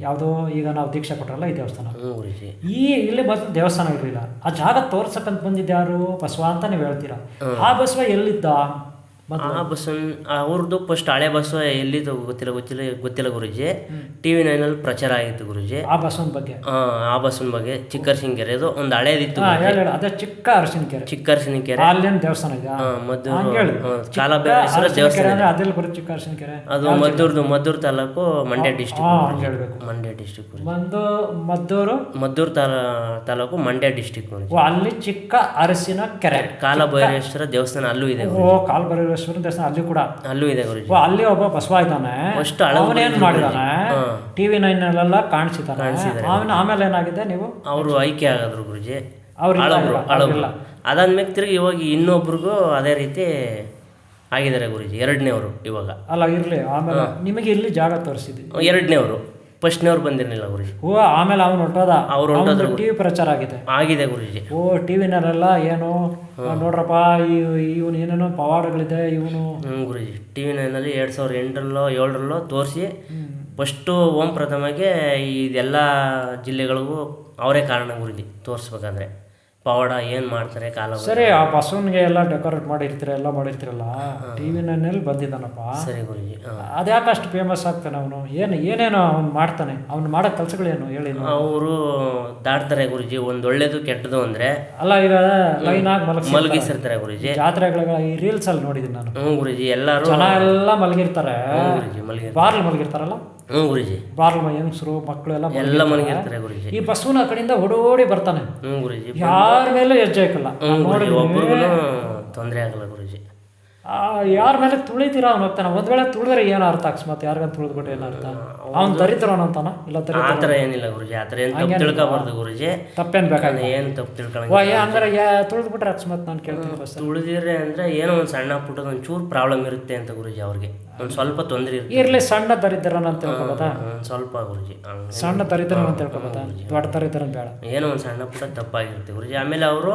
ಯಾವುದೋ ಈಗ ನಾವು ದೀಕ್ಷೆ ಕೊಟ್ಟರಲ್ಲ ಈ ದೇವಸ್ಥಾನ. ಗುರುಜಿ. ಈ ಇಲ್ಲಿ ಬಸ್ ದೇವಸ್ಥಾನ ಇರಲಿಲ್ಲ. ಆ ಜಾಗ ತೋರ್ಸಕ್ಕಂತ ಬಂದಿದ್ದ ಯಾರು? ಬಸವ ಅಂತ ನೀವು ಹೇಳ್ತೀರಾ. ಆ ಬಸವ ಎಲ್ಲಿದ್ದ? ಆ ಬಸ್ಸನ್ ಅವ್ರದ್ದು ಫಸ್ಟ್ ಹಳೆ ಬಸ್ಸು ಎಲ್ಲಿದು ಗೊತ್ತಿಲ್ಲ ಗೊತ್ತಿಲ್ಲ ಗೊತ್ತಿಲ್ಲ ಗುರುಜಿ. ಟಿ ವಿ ನೈನಲ್ಲಿ ಪ್ರಚಾರ ಆಗಿತ್ತು ಗುರುಜಿ. ಆ ಬಸವನ ಬಗ್ಗೆ? ಆ, ಆ ಬಗ್ಗೆ ಬಗ್ಗೆ ಚಿಕ್ಕರ್ಸಿಂಗೆರೆದು ಒಂದು ಹಳೇದಿತ್ತು ಚಿಕ್ಕ ಅದೇ ಚಿಕ್ಕ ಅರಸಿನ ಕೆರೆ ಅಲ್ಲೇನು ದೇವಸ್ಥಾನ ಇದೆ. ಮದ್ದು ಕೆರೆ ಬರುತ್ತೆ ಚಿಕ್ಕ ಅರಸಿನ ಕೆರೆ ಅದು ಮದ್ದೂರ್ದು ಮದ್ದೂರ್ ತಾಲೂಕು ಮಂಡ್ಯ ಡಿಸ್ಟಿಕ್ ಮಂಡ್ಯ ಡಿಸ್ಟಿಕ್ ಒಂದು ಮದ್ದೂರು? ಮದ್ದೂರು ತಾಲ ತಾಲೂಕು ಮಂಡ್ಯ ಡಿಸ್ಟಿಕ್ ಅಲ್ಲಿ ಚಿಕ್ಕ ಅರಸಿನ ಕೆರೆ ಕಾಲಭೈರೇಶ್ವರ ದೇವಸ್ಥಾನ ಅಲ್ಲೂ ಇದೆ ಓ ಕಾಲ್ಬರೇಶ್ವರ ದೇವಸ್ಥಾನ ಅಲ್ಲಿ ಕೂಡ. ಅಲ್ಲೂ ಇದೆ ಗುರುಜಿ. ಓ ಅಲ್ಲಿ ಒಬ್ಬ ಬಸವ ಇದ್ದಾನೆ ಅಷ್ಟು ಅವನೇನ್ ಮಾಡಿದಾನೆ? ಟಿವಿ ನೈನಲ್ಲೆಲ್ಲ ಕಾಣಿಸಿದ್ದಾನೆ ಅವನ ಆಮೇಲೆ ಏನಾಗಿದೆ ನೀವು? ಅವರು ಆಯ್ಕೆ ಆಗಿದ್ರು ಗುರುಜಿ. ಅವ್ರಿಲ್ಲ, ಹಳಬ್ರು ಇಲ್ಲ, ಹಳಬ್ರು ಅವ್ರಿಲ್ಲ. ಅದಾದ್ಮೇಲೆ ತಿರುಗಿ ಇವಾಗ ಇನ್ನೊಬ್ರಿಗೂ ಅದೇ ರೀತಿ ಆಗಿದ್ದಾರೆ ಗುರುಜಿ. ಎರಡನೇವರು ಇವಾಗ. ಅಲ್ಲ ಇರ್ಲಿ. ಆಮೇಲೆ ನಿಮಗೆ ಇಲ್ಲಿ ಜಾಗ ತೋರಿಸಿದ್ವಿ. ಎರಡನೇವರು. ಫಸ್ಟ್ನವ್ರು ಬಂದಿರಲಿಲ್ಲ ಗುರುಜಿ. ಓ ಆಮೇಲೆ ಅವ್ನು ಹೊಟ್ಟೋದ ಅವ್ರು ಅವನದು ಟಿ ವಿ ಪ್ರಚಾರ ಆಗಿದೆ. ಆಗಿದೆ ಗುರುಜಿ. ಓ ಟಿ ವಿನಲ್ಲೆಲ್ಲ ಏನು ನೋಡ್ರಪ್ಪ ಇವನು ಏನೇನೋ ಪವಾಡಗಳಿದೆ ಇವನು ಹ್ಞೂ ಗುರುಜಿ. ಟಿ ವಿ ನೈನಲ್ಲಿ ಎರಡು ಸಾವಿರದ ಎಂಟರಲ್ಲೋ ಏಳರಲ್ಲೋ ತೋರಿಸಿ ಫಸ್ಟು ಓಂ ಪ್ರಥಮಗೆ ಇದೆಲ್ಲ ಜಿಲ್ಲೆಗಳಿಗೂ ಅವರೇ ಕಾರಣ ಗುರುಜಿ ತೋರಿಸ್ಬೇಕಾದ್ರೆ. ಪವಾಡ ಏನು ಮಾಡ್ತಾರೆ ಕಾಲ ಸರಿ ಆ ಬಸವನ್ಗೆ ಎಲ್ಲ ಡೆಕೋರೇಟ್ ಮಾಡಿರ್ತೀರ ಎಲ್ಲ ಮಾಡಿರ್ತೀರಲ್ಲ ಟಿ ವಿನಲ್ಲಿ ಬಂದಿದ್ದಾನಪ್ಪ. ಸರಿ ಗುರುಜಿ ಅದ್ಯಾಕೆ ಅಷ್ಟು ಫೇಮಸ್ ಆಗ್ತಾನೆ ಅವನು? ಏನು ಏನೇನೋ ಅವ್ನು ಮಾಡ್ತಾನೆ? ಅವ್ನು ಮಾಡೋ ಕೆಲಸಗಳೇನು? ಹೇಳಿ. ಅವರು ದಾಟ್ತಾರೆ ಗುರುಜಿ ಒಂದು ಒಳ್ಳೇದು ಕೆಟ್ಟದು ಅಂದರೆ ಅಲ್ಲ ಈಗ ಲೈನ್ ಆಗಿ ಮಲಗಿ ಮಲಗಿಸಿರ್ತಾರೆ ಗುರುಜಿ. ಜಾತ್ರೆಗಳ ಈ ರೀಲ್ಸ್ ಅಲ್ಲಿ ನೋಡಿದ್ದೀನಿ ನಾನು. ಹ್ಞೂ ಗುರುಜಿ ಎಲ್ಲರೂ ಜನ ಎಲ್ಲ ಮಲಗಿರ್ತಾರೆ. ಹ್ಞೂ ಗುರುಜಿ ಮಲಗಿ ಬಾರ್ಲ್ ಮಲಗಿರ್ತಾರಲ್ಲ? ಹ್ಞೂ ಗುರುಜಿ. ಬಾರ್ಲ್ ಹೆಂಗಸರು ಮಕ್ಕಳು ಎಲ್ಲ ಎಲ್ಲ ಮಲಗಿರ್ತಾರೆ ಗುರುಜಿ. ಈ ಬಸವನ ಆ ಕಡೆಯಿಂದ ಓಡೋಡಿ ಬರ್ತಾನೆ. ಹ್ಞೂ ಗುರುಜಿ. ಯಾರ ಮೇಲೆ ಹೆಜ್ಜೆ ಹಾಕಲ್ಲ. ತೊಂದ್ರೆ ಆಗಲ್ಲ ಗುರುಜಿ. ಯಾರ ಮೇಲೆ ತುಳಿತೀರ ಅವ್ನು ಹೋಗ್ತಾನೆ ಒಂದ್ ವೇಳೆ ತುಳಿದ್ರೆ ಏನು ಅರ್ಥ ಅಕಸ್ಮಾತ್ ಯಾರಿಗಂತ ತುಳಿದ್ಬಿಟ್ಟು ಏನು ಅರ್ಥ? ಅವ್ನು ದರಿದ್ರವನು ಅಂತಾನ? ಇಲ್ಲ ಆ ಥರ ಏನಿಲ್ಲ ಗುರುಜಿ. ಆ ಥರ ಏನು ತಪ್ಪು ತಿಳ್ಕೊಬಾರ್ದು ಗುರುಜಿ. ತಪ್ಪೇನ್ ಬೇಕಾಗಿಲ್ಲ. ಏನು ತಪ್ಪು ತಿಳ್ಕೊಳಂಗಿಲ್ಲ ಅಂದ್ರೆ ಯಾ ತುಳಿದ್ಬಿಟ್ರೆ ಅಕಸ್ಮಾತ್ ನಾನು ಕೇಳ್ತೀನಿ ತುಳಿದಿದ್ರೆ ಅಂದರೆ ಏನೋ ಒಂದು ಸಣ್ಣ ಪುಟ್ಟದ ಒಂಚೂರು ಚೂರು ಪ್ರಾಬ್ಲಮ್ ಇರುತ್ತೆ ಅಂತ ಗುರುಜಿ ಅವ್ರಿಗೆ. ಒಂದು ಸ್ವಲ್ಪ ತೊಂದರೆ ಇರಲಿ ಇರ್ಲಿ ಸಣ್ಣ ದರಿದ್ರನ ಅಂತ ತಿಳ್ಕೊಬೋದಾ ಸ್ವಲ್ಪ ಗುರುಜಿ. ಸಣ್ಣ ದರಿದ್ರನ ಅಂತ ತಿಳ್ಕೊಬೋದಾ ದೊಡ್ಡ ದರಿದ್ರ ಬೇಡ. ಏನೋ ಒಂದು ಸಣ್ಣ ಪುಟ್ಟ ತಪ್ಪಾಗಿರುತ್ತೆ ಗುರುಜಿ. ಆಮೇಲೆ ಅವರು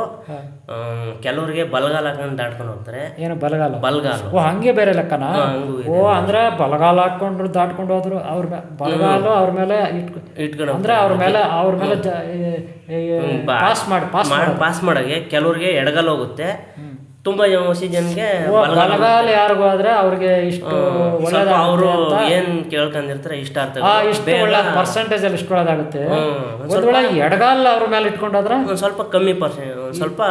ಕೆಲವರಿಗೆ ಬಲಗಾಲ ಹಾಕೊಂಡು ದಾಟ್ಕೊಂಡು ಹೋಗ್ತಾರೆ. ಏನು ಬಲಗಾಲ? ಬಲಗಾಲ. ಓ ಹಂಗೆ ಬೇರೆ ಲೆಕ್ಕನ? ಹಂಗೂ ಓ ಅಂದ್ರೆ ಬಲಗಾಲ ಹಾಕೊಂಡ್ರು ದಾಟ್ಕೊಂಡು ಹೋದ್ರು ಅವ್ರ ಬಲಗಾಲು ಅವ್ರ ಮೇಲೆ ಇಟ್ಕೊ ಇಟ್ಕೊಂಡು ಅಂದ್ರೆ ಅವ್ರ ಮೇಲೆ ಅವ್ರ ಮೇಲೆ ಪಾಸ್ ಮಾಡಿ ಪಾಸ್ ಮಾಡಿ ಪಾಸ್ ಮಾಡೋಕ್ಕೆ ಕೆಲವ್ರಿಗೆ ಎಡಗಾಲ ಹೋಗುತ್ತೆ. ತುಂಬ ಜನಗೆ ಬಲಗಾಲ ಯಾರಿಗೂ ಆದ್ರೆ ಅವ್ರಿಗೆ ಇಷ್ಟು ಅವರು ಏನ್ ಕೇಳ್ಕೊಂಡಿರ್ತಾರೆ ಇಷ್ಟ ಆಗ್ತದೆ ಇಷ್ಟು ಒಳ್ಳೆ ಪರ್ಸೆಂಟೇಜ್ ಅಲ್ಲಿ ಇಷ್ಟು ಒಳ್ಳೆದಾಗುತ್ತೆ. ಎಡಗಾಲ ಅವ್ರ ಮೇಲೆ ಇಟ್ಕೊಂಡಾದ್ರೆ ಸ್ವಲ್ಪ ಕಮ್ಮಿ ಪರ್ಸೆಂಟ್ ಸ್ವಲ್ಪ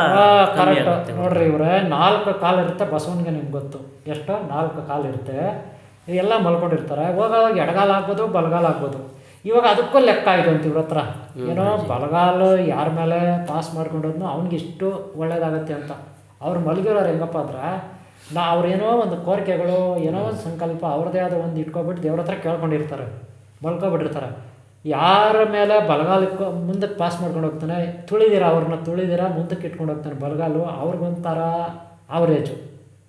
ಕರೆಕ್ಟ್ ನೋಡ್ರಿ ಇವ್ರೆ ನಾಲ್ಕು ಕಾಲ್ ಇರುತ್ತೆ ಬಸವನ್ಗೆ ನಿಮ್ಗೆ ಗೊತ್ತು. ಎಷ್ಟು ನಾಲ್ಕು ಕಾಲ್ ಇರುತ್ತೆ. ಎಲ್ಲ ಮಲ್ಕೊಂಡಿರ್ತಾರೆ. ಹೋಗೋವಾಗ ಎಡಗಾಲ ಆಗ್ಬೋದು ಬಲಗಾಲ ಆಗ್ಬೋದು. ಇವಾಗ ಅದಕ್ಕೂ ಲೆಕ್ಕ ಇದೆ ಅಂತ ಇವ್ರ ಹತ್ರ. ಏನೋ ಬಲಗಾಲು ಯಾರ ಮೇಲೆ ಪಾಸ್ ಮಾಡ್ಕೊಂಡೋದ್ನೋ ಅವ್ನಿಗೆ ಇಷ್ಟು ಒಳ್ಳೇದಾಗತ್ತೆ ಅಂತ. ಅವ್ರು ಮಲಗಿರೋರು ಹೆಂಗಪ್ಪ ಅಂದ್ರೆ, ನಾ ಅವ್ರೇನೋ ಒಂದು ಕೋರಿಕೆಗಳು, ಏನೋ ಒಂದು ಸಂಕಲ್ಪ ಅವ್ರದ್ದೇ ಆದ ಒಂದು ಇಟ್ಕೊಬಿಟ್ಟು ದೇವ್ರ ಹತ್ರ ಕೇಳ್ಕೊಂಡಿರ್ತಾರೆ, ಮಲ್ಕೊಬಿಟ್ಟಿರ್ತಾರೆ. ಯಾರ ಮೇಲೆ ಬಲಗಾಲಕ್ಕೆ ಮುಂದಕ್ಕೆ ಪಾಸ್ ಮಾಡ್ಕೊಂಡು ಹೋಗ್ತಾನೆ, ತುಳಿದಿರ ಅವ್ರನ್ನ, ತುಳಿದಿರ ಮುಂದಕ್ಕೆ ಇಟ್ಕೊಂಡು ಹೋಗ್ತಾನೆ ಬಲಗಾಲು, ಅವ್ರಿಗೊಂಥರ ಅವರೇಜು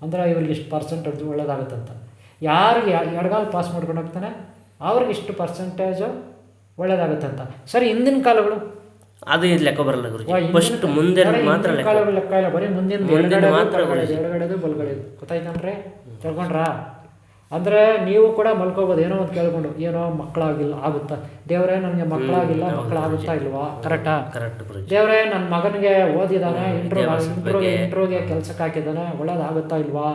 ಅಂದ್ರೆ ಇವ್ರಿಗೆ ಇಷ್ಟು ಪರ್ಸೆಂಟೇಜ್ ಒಳ್ಳೇದಾಗುತ್ತಂತ. ಯಾರಿಗೆ ಎಡಗಾಲ ಪಾಸ್ ಮಾಡ್ಕೊಂಡು ಹೋಗ್ತಾನೆ, ಅವ್ರಿಗೆ ಇಷ್ಟು ಪರ್ಸೆಂಟೇಜು ಒಳ್ಳೇದಾಗುತ್ತಂತ. ಸರಿ, ಹಿಂದಿನ ಕಾಲಗಳು ಅದು ಇದು ಲೆಕ್ಕ ಬರಲ್ಲ ಗುರುಜಿ. ಫಸ್ಟ್ ಮುಂದೆ ಮಾತ್ರ ಲೆಕ್ಕ ಲೆಕ್ಕ ಇಲ್ಲ ಬರೀ ಮುಂದಿನ ಮುಂದಿನ ಮಾತ್ರ ಎಡಗಡೆದು ಬಲಗಡೆದು ಗೊತ್ತಾಯ್ತನ್ರಿ ತಿಳ್ಕೊಂಡ್ರಾ? ಅಂದ್ರೆ ನೀವು ಕೂಡ ಮಲ್ಕೋಬೋದು ಏನೋ ಒಂದು ಕೇಳ್ಕೊಂಡು ಏನೋ ಮಕ್ಕಳಾಗಿಲ್ಲ ಆಗುತ್ತಾ? ದೇವರೇ ನನಗೆ ಮಕ್ಕಳಾಗಿಲ್ಲ ಮಕ್ಕಳಾಗುತ್ತಾ ಇಲ್ವಾ? ಕರೆಕ್ಟಾ ಕರೆಕ್ಟ್ ದೇವರೇ ನನ್ನ ಮಗನಿಗೆ ಓದಿದಾನೆ ಇಂಟ್ರೋ ಇಂಟ್ರೋಗೆ ಇಂಟ್ರೂಗೆ ಕೆಲ್ಸಕ್ಕೆ ಹಾಕಿದಾನೆ ಒಳ್ಳೇದಾಗುತ್ತಾ ಇಲ್ವಾ?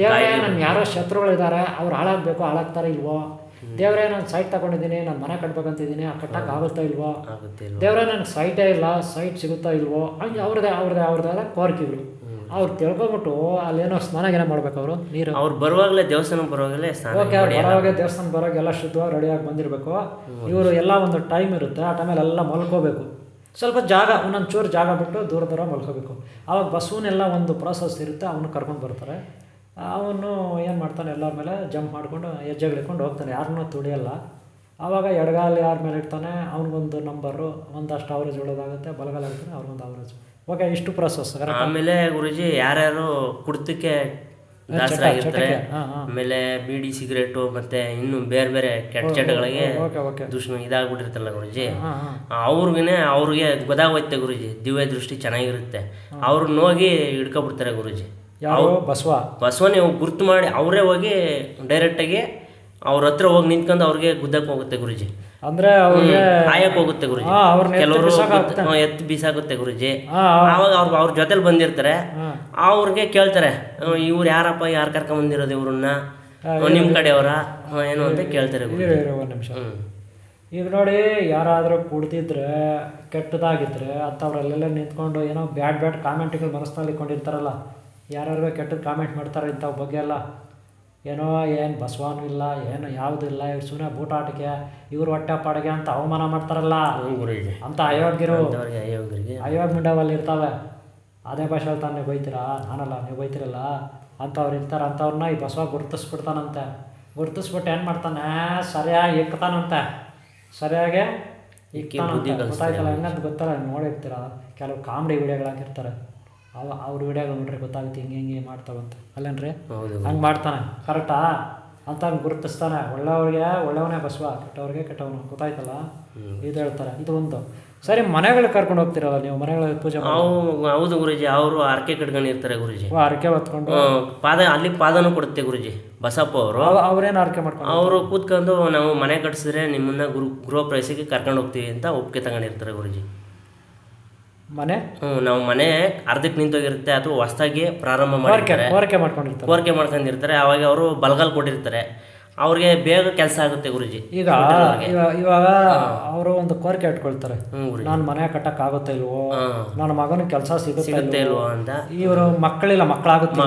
ದೇವರೇ ನನ್ನ ಯಾರೋ ಶತ್ರುಗಳಿದ್ದಾರೆ ಅವ್ರು ಹಾಳಾಗಬೇಕು ಹಾಳಾಗ್ತಾರೆ ಇಲ್ವೋ? ದೇವರೇ ನಾನು ಸೈಟ್ ತಗೊಂಡಿದ್ದೀನಿ ನಾನು ಮನೆ ಕಟ್ಬೇಕಂತಿದ್ದೀನಿ ಆ ಕಟ್ಟಕ್ಕೆ ಆಗುತ್ತಾ ಇಲ್ವೋ? ದೇವರೇ ನನಗೆ ಸೈಟೇ ಇಲ್ಲ ಸೈಟ್ ಸಿಗುತ್ತಾ ಇಲ್ವೋ? ಹಂಗೆ ಅವ್ರದೇ ಅವ್ರದ್ದೇ ಅವ್ರದ್ದೆಲ್ಲ ಕೋರಿಕೆಗಳು ಅವ್ರು ತಿಳ್ಕೊಬಿಟ್ಟು ಅಲ್ಲೇನೋ ಸ್ನಾನ ಏನೋ ಮಾಡ್ಬೇಕು ಅವರು ನೀರು. ಅವ್ರು ಬರುವಾಗಲೇ ದೇವಸ್ಥಾನ ಬರುವಾಗಲೇ ಓಕೆ ಅವ್ರು ಬರೋವಾಗ ದೇವಸ್ಥಾನ ಬರೋಕೆ ಎಲ್ಲ ಶುದ್ಧವಾಗಿ ರೆಡಿಯಾಗಿ ಬಂದಿರಬೇಕು. ಇವರು ಎಲ್ಲ ಒಂದು ಟೈಮ್ ಇರುತ್ತೆ ಆ ಟೈಮಲ್ಲಿ ಎಲ್ಲ ಮಲ್ಕೋಬೇಕು. ಸ್ವಲ್ಪ ಜಾಗ ಒಂದೊಂದು ಚೂರು ಜಾಗ ಬಿಟ್ಟು ದೂರ ದೂರ ಮಲ್ಕೋಬೇಕು. ಆವಾಗ ಬಸ್ಸೂನೆಲ್ಲ ಒಂದು ಪ್ರೋಸೆಸ್ ಇರುತ್ತೆ ಅವನು ಕರ್ಕೊಂಡು ಬರ್ತಾರೆ. ಅವನು ಏನು ಮಾಡ್ತಾನೆ ಎಲ್ಲರ ಮೇಲೆ ಜಂಪ್ ಮಾಡಿಕೊಂಡು ಹೆಜ್ಜೆಗಳಿಕೊಂಡು ಹೋಗ್ತಾನೆ ಯಾರನ್ನೂ ತುಳಿಯಲ್ಲ. ಆವಾಗ ಎಡಗಾಲ ಯಾರ ಮೇಲೆ ಇಡ್ತಾನೆ ಅವ್ನಿಗೊಂದು ನಂಬರು ಒಂದಷ್ಟು ಅವರೇಜ್ ಒಳ್ಳೇದಾಗುತ್ತೆ ಬಲಗಾಲ ಇರ್ತಾನೆ ಅವ್ರಿಗೊಂದು ಅವರೇಜ್ ಓಕೆ ಇಷ್ಟು ಪ್ರೋಸೆಸ್ ಆಮೇಲೆ ಗುರುಜಿ ಯಾರ್ಯಾರು ಕುಡ್ತಕ್ಕೆ ದಾಸರಾಗಿರ್ತಾರೆ ಆಮೇಲೆ ಬೀಡಿ ಸಿಗರೇಟು ಮತ್ತೆ ಇನ್ನು ಬೇರೆ ಬೇರೆ ಕೆಟ್ಟ ಚಟಗಳಿಗೆ ದುಷ್ಣ ಇದಾಗ್ಬಿಟ್ಟಿರ್ತಲ್ಲ ಗುರುಜಿ. ಅವ್ರಿಗೆ ಅವ್ರಿಗೆ ಗೊತ್ತಾಗೋಯ್ತೆ ಗುರುಜಿ ದಿವ್ಯ ದೃಷ್ಟಿ ಚೆನ್ನಾಗಿರುತ್ತೆ. ಅವ್ರನ್ನ ಹೋಗಿ ಹಿಡ್ಕೊಬಿಡ್ತಾರೆ ಗುರುಜಿ. ಯಾರು? ಬಸವ. ಬಸವನೇ ಗುರ್ತು ಮಾಡಿ ಅವರೇ ಹೋಗಿ ಡೈರೆಕ್ಟಾಗಿ ಅವ್ರ ಹತ್ರ ಹೋಗಿ ನಿಂತ್ಕೊಂಡು ಅವ್ರಿಗೆ ಗುದ್ದಕ್ಕೆ ಹೋಗುತ್ತೆ ಗುರುಜಿ. ಅಂದ್ರೆ ಅವ್ರಿಗೆ ಕಾಯಕ್ಕೆ ಹೋಗುತ್ತೆ ಗುರುಜಿ. ಕೆಲವರು ಎತ್ತು ಬೀಸಾಗುತ್ತೆ ಗುರುಜಿ. ಅವಾಗ ಆವಾಗ ಅವ್ರು ಅವ್ರ ಜೊತೆಲಿ ಬಂದಿರ್ತಾರೆ. ಅವ್ರಿಗೆ ಕೇಳ್ತಾರೆ ಇವ್ರು ಯಾರಪ್ಪ ಯಾರು ಕರ್ಕೊಂಡ್ ಬಂದಿರೋದು ಇವ್ರನ್ನ? ನಿಮ್ಮ ಕಡೆಯವರ? ಏನು ಅಂತ ಕೇಳ್ತಾರೆ ಒಂದು ನಿಮಿಷ. ಈಗ ನೋಡಿ ಯಾರಾದರೂ ಕುಡ್ದಿದ್ರೆ ಕೆಟ್ಟದಾಗಿದ್ರೆ ಅಂಥವ್ರಲ್ಲೆಲ್ಲ ನಿಂತ್ಕೊಂಡು ಏನೋ ಬ್ಯಾಡ್ ಬ್ಯಾಡ್ ಕಾಮೆಂಟ್ಗಳು ಮನಸ್ಸಿನಲ್ಲಿ ಇಟ್ಕೊಂಡಿರ್ತಾರಲ್ಲ ಯಾರ್ಯಾರು ಕೆಟ್ಟ ಕಾಮೆಂಟ್ ಮಾಡ್ತಾರೆ ಇಂಥವ್ ಬಗ್ಗೆ ಎಲ್ಲ. ಏನೋ ಏನು ಬಸವಾನು ಇಲ್ಲ ಏನು ಯಾವುದೂ ಇಲ್ಲ ಇವ್ರು ಸುಮ್ಮನೆ ಬೂಟಾಟಿಕೆ ಇವ್ರು ಹೊಟ್ಟೆ ಪಾಡಿಗೆ ಅಂತ ಅವಮಾನ ಮಾಡ್ತಾರಲ್ಲ. ಅಂತ ಅಯೋಗ್ಯರು. ಅಯೋಗ್ಯ ಮಿಂಡವಲ್ಲಿ ಇರ್ತಾವೆ. ಅದೇ ಭಾಷೆಯಲ್ಲಿ ತಾನು ನೀವು ಬೈತೀರಾ? ನಾನಲ್ಲ ನೀವು ಬೈತಿರಲ್ಲ? ಅಂಥವ್ರು ಇರ್ತಾರೆ ಅಂಥವ್ರನ್ನ ಈ ಬಸವ ಗುರುತಿಸ್ಬಿಡ್ತಾನಂತೆ. ಗುರುತಿಸ್ಬಿಟ್ಟು ಏನು ಮಾಡ್ತಾನೆ? ಸರಿಯಾಗಿ ಇಕ್ತಾನಂತೆ. ಸರಿಯಾಗಿ ಇಕ್ತಾನಂತೆ. ಗೊತ್ತಾಯ್ತಲ್ಲ ಹೆಂಗಂತ ಗೊತ್ತಲ್ಲ ನೋಡಿರ್ತೀರ? ಕೆಲವು ಕಾಮಿಡಿ ವಿಡಿಯೋಗಳು ಹಾಕಿರ್ತಾರೆ. ಅವ ಅವ್ರ ವಿಡಿಯೋಗಳು ನೋಡ್ರಿ ಗೊತ್ತಾಗುತ್ತೆ ಹಿಂಗೆ ಹಿಂಗೆ ಮಾಡ್ತಾವಂತೆ. ಅಲ್ಲೇನ್ರಿ? ಹೌದು ಹಂಗೆ ಮಾಡ್ತಾನೆ. ಕರೆಕ್ಟಾ? ಅಂತ ಗುರುತಿಸ್ತಾನೆ. ಒಳ್ಳೆಯವ್ರಿಗೆ ಒಳ್ಳೆಯವನೇ ಬಸವ ಕೆಟ್ಟವ್ರಿಗೆ ಕೆಟ್ಟವನು. ಗೊತ್ತಾಯ್ತಲ್ಲ? ಇದು ಹೇಳ್ತಾರೆ. ಇದು ಒಂದು. ಸರಿ ಮನೆಗಳು ಕರ್ಕೊಂಡು ಹೋಗ್ತಿರಲ್ಲ ನೀವು? ಮನೆಗಳ ಪೂಜೆ ಹೌದು ಗುರುಜಿ. ಅವರು ಆರ್ಕೆ ಕಟ್ಕೊಂಡಿರ್ತಾರೆ ಗುರುಜಿ. ಹರಕೆ ಹೊತ್ಕೊಂಡು? ಪಾದ ಅಲ್ಲಿ ಪಾದನೂ ಕೊಡುತ್ತೆ ಗುರುಜಿ. ಬಸಪ್ಪ ಅವರು. ಅವ- ಅವ್ರೇನು ಹರಕೆ ಮಾಡ್ಕೊಂಡು ಅವರು ಕೂತ್ಕೊಂಡು ನಾವು ಮನೆ ಕಟ್ಸಿದ್ರೆ ನಿಮ್ಮನ್ನ ಗುರು ಗೃಹ ಪ್ರವೇಶಕ್ಕೆ ಕರ್ಕೊಂಡು ಹೋಗ್ತೀವಿ ಅಂತ ಒಪ್ಪಿಗೆ ತಗೊಂಡಿರ್ತಾರೆ ಗುರುಜಿ. ಮನೆ? ನಾವು ಮನೆ ಅರ್ಧಕ್ಕೆ ನಿಂತೋಗಿರುತ್ತೆ ಅಥವಾ ಹೊಸದಾಗಿ ಪ್ರಾರಂಭ ಮಾಡಿರ್ತಾರೆ. ಕೋರಿಕೆ ಮಾಡ್ಕೊಂಡಿರ್ತಾರೆ. ಕೋರಿಕೆ ಮಾಡ್ಕೊಂಡಿರ್ತಾರೆ. ಅವಾಗ ಅವರು ಬಲಗಾಲ್ ಕೊಟ್ಟಿರ್ತಾರೆ. ಅವ್ರಿಗೆ ಬೇಗ ಕೆಲಸ ಆಗುತ್ತೆ ಗುರುಜಿ ಈಗ ಇವಾಗ ಅವರು ಒಂದು ಕೋರಿಕೆ ಇಟ್ಕೊಳ್ತಾರೆ. ನಾನು ಮನೆ ಕಟ್ಟಕ್ ಆಗುತ್ತೆ ಇಲ್ವೋ? ನನ್ನ ಮಗನ ಕೆಲಸ ಸಿಗುತ್ತೆ ಇಲ್ವೋ? ಅಂತ. ಇವರು ಮಕ್ಕಳಿಲ್ಲ ಮಕ್ಕಳಾಗುತ್ತೆ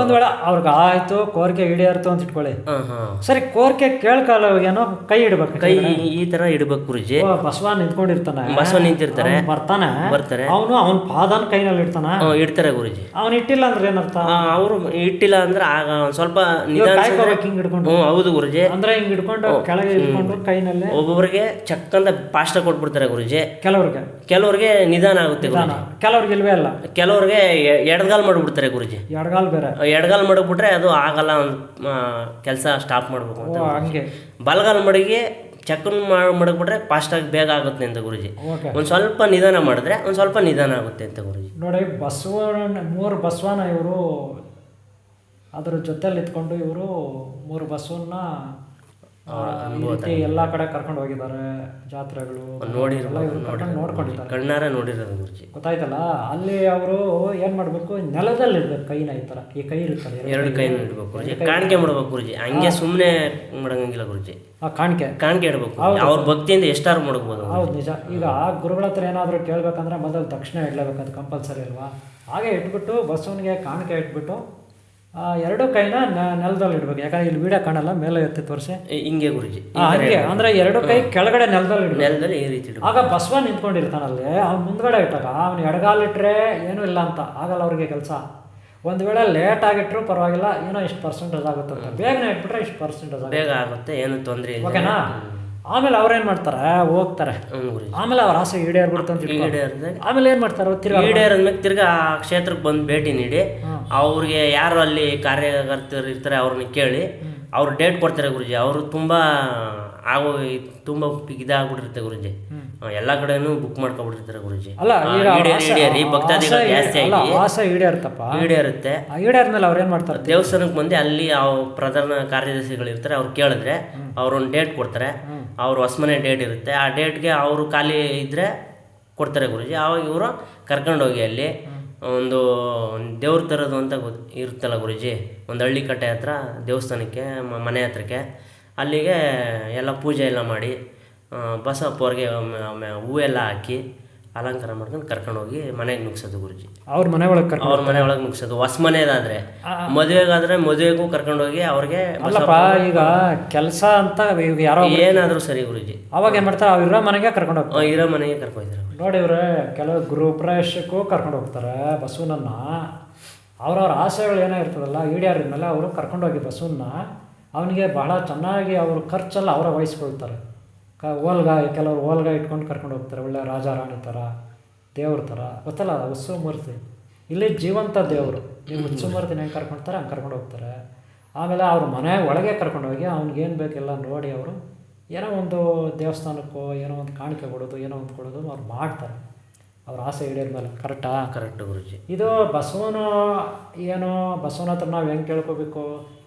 ಒಂದ್ ವೇಳೆ ಅವ್ರಿಗೆ ಆಯ್ತು ಕೋರಿಕೆ ಈಡೇರ್ತು ಅಂತ ಇಟ್ಕೊಳ್ಳಿ. ಸರಿ ಕೋರಿಕೆ ಕೇಳ್ಕಾಲ ಏನೋ ಕೈ ಇಡ್ಬೇಕು ಕೈ ಈ ತರ ಇಡ್ಬೇಕು ಗುರುಜಿ. ಬಸವ ನಿಂತ್ಕೊಂಡಿರ್ತಾನೆ. ಬಸವ ನಿಂತಿರ್ತಾರೆ. ಬರ್ತಾನೆ. ಬರ್ತಾರೆ. ಅವನು ಅವನ ಪಾದನ ಕೈನಲ್ಲಿ ಇಡ್ತಾನ. ಇಡ್ತಾರೆ ಗುರುಜಿ. ಅವ್ನ ಇಟ್ಟಿಲ್ಲ ಅಂದ್ರೆ ಏನರ್ಥ? ಅವರು ಇಟ್ಟಿಲ್ಲ ಅಂದ್ರೆ ಆಗ ಸ್ವಲ್ಪ ನಿಧಾನ ಹಿಂಗ್ ಹಿಡ್ಕೊಂಡು. ಹ್ಞೂ ಹೌದು ಗುರುಜಿ. ಅಂದ್ರೆ ಹಿಂಗ್ ಹಿಡ್ಕೊಂಡು ಕೆಳಗೆ ಇಟ್ಕೊಂಡು ಕೈನಲ್ಲಿ ಒಬ್ಬೊಬ್ಬರಿಗೆ ಚಕ್ಕಂದ ಪಾಷ್ಟ ಕೊಟ್ಬಿಡ್ತಾರೆ ಗುರುಜಿ. ಕೆಲವ್ರಿಗೆ. ಕೆಲವ್ರಿಗೆ ನಿಧಾನ ಆಗುತ್ತೆ ಗುರುಜಿ. ಕೆಲವ್ರಿಗೆ ಇಲ್ವೇ ಅಲ್ಲ. ಕೆಲವ್ರಿಗೆ ಎಡಗಾಲ್ ಮಾಡಿಬಿಡ್ತಾರೆ ಗುರುಜಿ. ಎಡಗಾಲ್ ಬೇರೆ. ಎಡಗಾಲ್ ಮಾಡಿಬಿಟ್ರೆ ಅದು ಆಗಲ್ಲ ಒಂದು ಕೆಲಸ ಸ್ಟಾಪ್ ಮಾಡ್ಬೇಕು ಅಂತ ಹಂಗೆ. ಬಲಗಾಲ್ ಮಡಗಿ ಚಕ್ಕನ್ ಮಾಡಿ ಮಡಗ್ಬಿಟ್ರೆ ಫಾಸ್ಟಾಗಿ ಬೇಗ ಆಗುತ್ತೆ ಅಂತ ಗುರುಜಿ. ಒಂದ್ ಸ್ವಲ್ಪ ನಿಧಾನ ಮಾಡಿದ್ರೆ ಒಂದು ಸ್ವಲ್ಪ ನಿಧಾನ ಆಗುತ್ತೆ ಅಂತ ಗುರುಜಿ. ನೋಡಿ ಬಸವನ ಮೂರು ಬಸವನ ಇವರು ಅದ್ರ ಜೊತೆಲಿ ಇದ್ಕೊಂಡು ಇವರು ಮೂರು ಬಸ್ಸನ್ನ ಆ, ಎಲ್ಲ ಕಡೆ ಕರ್ಕೊಂಡು ಹೋಗಿದ್ದಾರೆ. ಜಾತ್ರೆಗಳು ಕರ್ಕೊಂಡು ನೋಡ್ಕೊಂಡಿದ್ದಾರೆ. ಕಣ್ಣಾರ ನೋಡಿರೋದು ಗುರುಜಿ. ಗೊತ್ತಾಯ್ತಲ್ಲ? ಅಲ್ಲಿ ಅವರು ಏನ್ ಮಾಡ್ಬೇಕು? ನೆಲದಲ್ಲಿ ಇಡ್ಬೇಕು ಕೈನ ಈ ತರ ಈ ಕೈ ಇರುತ್ತಲ್ಲ ಎರಡು ಕೈನ ಇಡ್ಬೇಕು ಗುರುಜಿ. ಕಾಣಿಕೆ ಮಾಡ್ಬೇಕು ಗುರುಜಿ. ಹಂಗೆ ಸುಮ್ಮನೆ ಮಾಡಂಗಿಲ್ಲ ಗುರುಜಿ. ಆ ಕಾಣಿಕೆ. ಕಾಣಿಕೆ ಇಡಬೇಕು ಅವ್ರ ಭಕ್ತಿಯಿಂದ ಎಷ್ಟಾರು ಮಾಡ್ಬೋದು ಹೌದು ನಿಜ. ಈಗ ಗುರುಗಳ ಹತ್ರ ಏನಾದರೂ ಕೇಳ್ಬೇಕಂದ್ರೆ ಮೊದಲು ತಕ್ಷಣ ಇಡ್ಲೇಬೇಕು ಅದು ಕಂಪಲ್ಸರಿ ಅಲ್ವಾ? ಹಾಗೆ ಇಟ್ಬಿಟ್ಟು ಬಸವನಿಗೆ ಕಾಣಿಕೆ ಇಟ್ಬಿಟ್ಟು ಆ, ಎರಡು ಕೈನ ನೆಲದಲ್ಲಿ ಇಡ್ಬೇಕು. ಯಾಕಂದ್ರೆ ಇಲ್ಲಿ ವಿಡಿಯೋ ಕಾಣಲ್ಲ ಮೇಲೆ ಎತ್ತಿ ತೋರಿಸಿ. ಹಿಂಗೆ ಗುರುಜಿ ಹಂಗೆ ಅಂದ್ರೆ ಎರಡು ಕೈ ಕೆಳಗಡೆ ನೆಲದಲ್ಲಿ ನೆಲದಲ್ಲಿ ಈ ರೀತಿ ಆಗ ಬಸವ ನಿಂತ್ಕೊಂಡಿರ್ತಾನಲ್ಲಿ ಅವ್ನು ಮುಂದ್ಗಡೆ ಇಟ್ಟಾಗ ಅವ್ನು ಎಡಗಾಲಿಟ್ರೆ ಏನೂ ಇಲ್ಲ ಅಂತ ಆಗಲ್ಲ ಅವ್ರಿಗೆ ಕೆಲಸ. ಒಂದು ವೇಳೆ ಲೇಟ್ ಆಗಿಟ್ರು ಪರವಾಗಿಲ್ಲ ಏನೋ ಇಷ್ಟು ಪರ್ಸೆಂಟೇಜ್ ಆಗುತ್ತೆ ಬೇಗನೆ ಇಟ್ಬಿಟ್ರೆ ಇಷ್ಟು ಪರ್ಸೆಂಟೇಜ್ ಆಗುತ್ತೆ. ಬೇಗ ಆಗುತ್ತೆ ಏನು ತೊಂದರೆ ಇಲ್ಲ. ಓಕೆನಾ ಆಮೇಲೆ ಅವ್ರೇನ್ ಮಾಡ್ತಾರೆ? ಹೋಗ್ತಾರೆ. ಆಮೇಲೆ ಅವ್ರ ಆಸೆ ಈಡೇರ್ಬಿಡ್ತು ಅಂತ ಆಮೇಲೆ ಏನ್ ಮಾಡ್ತಾರೆ ತಿರ್ಗಾ ಈಡೇರಿದ್ಮೇಲೆ ತಿರ್ಗಾ ಆ ಕ್ಷೇತ್ರಕ್ಕೆ ಬಂದು ಭೇಟಿ ನೀಡಿ ಅವ್ರಿಗೆ ಯಾರು ಅಲ್ಲಿ ಕಾರ್ಯಕರ್ತರು ಇರ್ತಾರೆ ಅವ್ರನ್ನ ಕೇಳಿ ಅವ್ರು ಡೇಟ್ ಕೊಡ್ತಾರೆ ಗುರುಜಿ. ಅವರು ತುಂಬ ಆಗೋ ತುಂಬ ಇದಾಗ್ಬಿಟ್ಟಿರುತ್ತೆ ಗುರುಜಿ. ಎಲ್ಲ ಕಡೆನೂ ಬುಕ್ ಮಾಡ್ಕೊಬಿಟ್ಟಿರ್ತಾರೆ ಗುರುಜಿ. ಅವ್ರ ಈಡೇರಿ ಭಕ್ತಾದಿಗಳು ಜಾಸ್ತಿ ಆಗಿ ಈಡೇರುತ್ತೆ. ಆ ಈಡೇರ್ಮೇಲೆ ಅವ್ರು ಏನ್ ಮಾಡ್ತಾರೆ? ದೇವಸ್ಥಾನಕ್ಕೆ ಬಂದು ಅಲ್ಲಿ ಆ ಪ್ರಧಾನ ಕಾರ್ಯದರ್ಶಿಗಳು ಇರ್ತಾರೆ ಅವ್ರು ಕೇಳಿದ್ರೆ ಅವ್ರೊಂದು ಡೇಟ್ ಕೊಡ್ತಾರೆ. ಅವ್ರ ಹೊಸಮನೆ ಡೇಟ್ ಇರುತ್ತೆ. ಆ ಡೇಟ್ಗೆ ಅವರು ಖಾಲಿ ಇದ್ದರೆ ಕೊಡ್ತಾರೆ ಗುರುಜಿ. ಆವಾಗ ಇವರು ಕರ್ಕೊಂಡೋಗಿ ಅಲ್ಲಿ ಒಂದು ದೇವ್ರ ಥರದ್ದು ಅಂತ ಗೊತ್ತು ಇರುತ್ತಲ್ಲ ಗುರುಜಿ? ಒಂದು ಹಳ್ಳಿ ಕಟ್ಟೆ ಹತ್ರ ದೇವಸ್ಥಾನಕ್ಕೆ ಮನೆ ಹತ್ರಕ್ಕೆ. ಅಲ್ಲಿಗೆ ಎಲ್ಲ ಪೂಜೆ ಎಲ್ಲ ಮಾಡಿ ಆ, ಬಸಪ್ಪ ಅವ್ರಿಗೆ ಹೂವೆಲ್ಲ ಹಾಕಿ ಅಲಂಕಾರ ಮಾಡ್ಕೊಂಡು ಕರ್ಕೊಂಡೋಗಿ ಮನೆಗೆ ಮುಗಿಸೋದು ಗುರುಜಿ. ಅವ್ರ ಮನೆ ಒಳಗೆ ಅವ್ರ ಮನೆ ಒಳಗೆ ಮುಗಿಸೋದು ಹೊಸ ಮನೆದಾದರೆ ಮದುವೆಗಾದರೆ ಮದುವೆಗೂ ಕರ್ಕೊಂಡೋಗಿ ಅವ್ರಿಗೆ ಅಲ್ಲಪ್ಪ ಈಗ ಕೆಲಸ ಅಂತ ಯಾರೋ ಏನಾದರೂ ಸರಿ ಗುರುಜಿ. ಅವಾಗ ಏನು ಮಾಡ್ತಾರೆ? ಅವ್ರ ಇರೋ ಮನೆಗೆ ಕರ್ಕೊಂಡು ಇರೋ ಮನೆಗೆ ಕರ್ಕೊಂಡಿದ್ದಾರೆ ನೋಡಿ ಇವ್ರೆ ಕೆಲವು ಗೃಹಪ್ರವೇಶಕ್ಕೂ ಕರ್ಕೊಂಡು ಹೋಗ್ತಾರೆ ಬಸವನನ್ನ ಅವ್ರವ್ರ ಆಸೆಗಳು ಏನೋ ಇರ್ತದಲ್ಲ ಈಡೇರಿದ್ಮೇಲೆ ಅವರು ಕರ್ಕೊಂಡೋಗಿ ಬಸವನ್ನ ಅವನಿಗೆ ಬಹಳ ಚೆನ್ನಾಗಿ ಅವ್ರ ಖರ್ಚೆಲ್ಲ ಅವರ ವಹಿಸ್ಕೊಳ್ತಾರೆ. ಕ ಓಲ್ಗ ಕೆಲವರು ಓಲ್ಗ ಇಟ್ಕೊಂಡು ಕರ್ಕೊಂಡು ಹೋಗ್ತಾರೆ ಒಳ್ಳೆ ರಾಜ ರಾಣಿ ಥರ ದೇವ್ರ ಥರ. ಗೊತ್ತಲ್ಲ ಉತ್ಸವಮೂರ್ತಿ. ಇಲ್ಲಿ ಜೀವಂತ ದೇವರು. ನೀವು ಉತ್ಸವಮೂರ್ತಿನ ಹೆಂಗೆ ಕರ್ಕೊಳ್ತಾರೆ ಹಂಗೆ ಕರ್ಕೊಂಡು ಹೋಗ್ತಾರೆ. ಆಮೇಲೆ ಅವ್ರ ಮನೆ ಒಳಗೆ ಕರ್ಕೊಂಡೋಗಿ ಅವ್ನಿಗೇನು ಬೇಕೆಲ್ಲ ನೋಡಿ ಅವರು ಏನೋ ಒಂದು ದೇವಸ್ಥಾನಕ್ಕೋ ಏನೋ ಒಂದು ಕಾಣಿಕೆ ಕೊಡೋದು ಏನೋ ಒಂದು ಕೊಡೋದು ಅವ್ರು ಮಾಡ್ತಾರೆ. ಅವ್ರ ಆಸೆ ಈಡೇರ್ಮೇಲೆ ಕರೆಕ್ಟಾ ಕರೆಕ್ಟ್ ಗುರುಜಿ. ಇದು ಬಸವನ ಏನೋ ಬಸವನ ಹತ್ರ ನಾವು ಹೆಂಗೆ ಕೇಳ್ಕೋಬೇಕು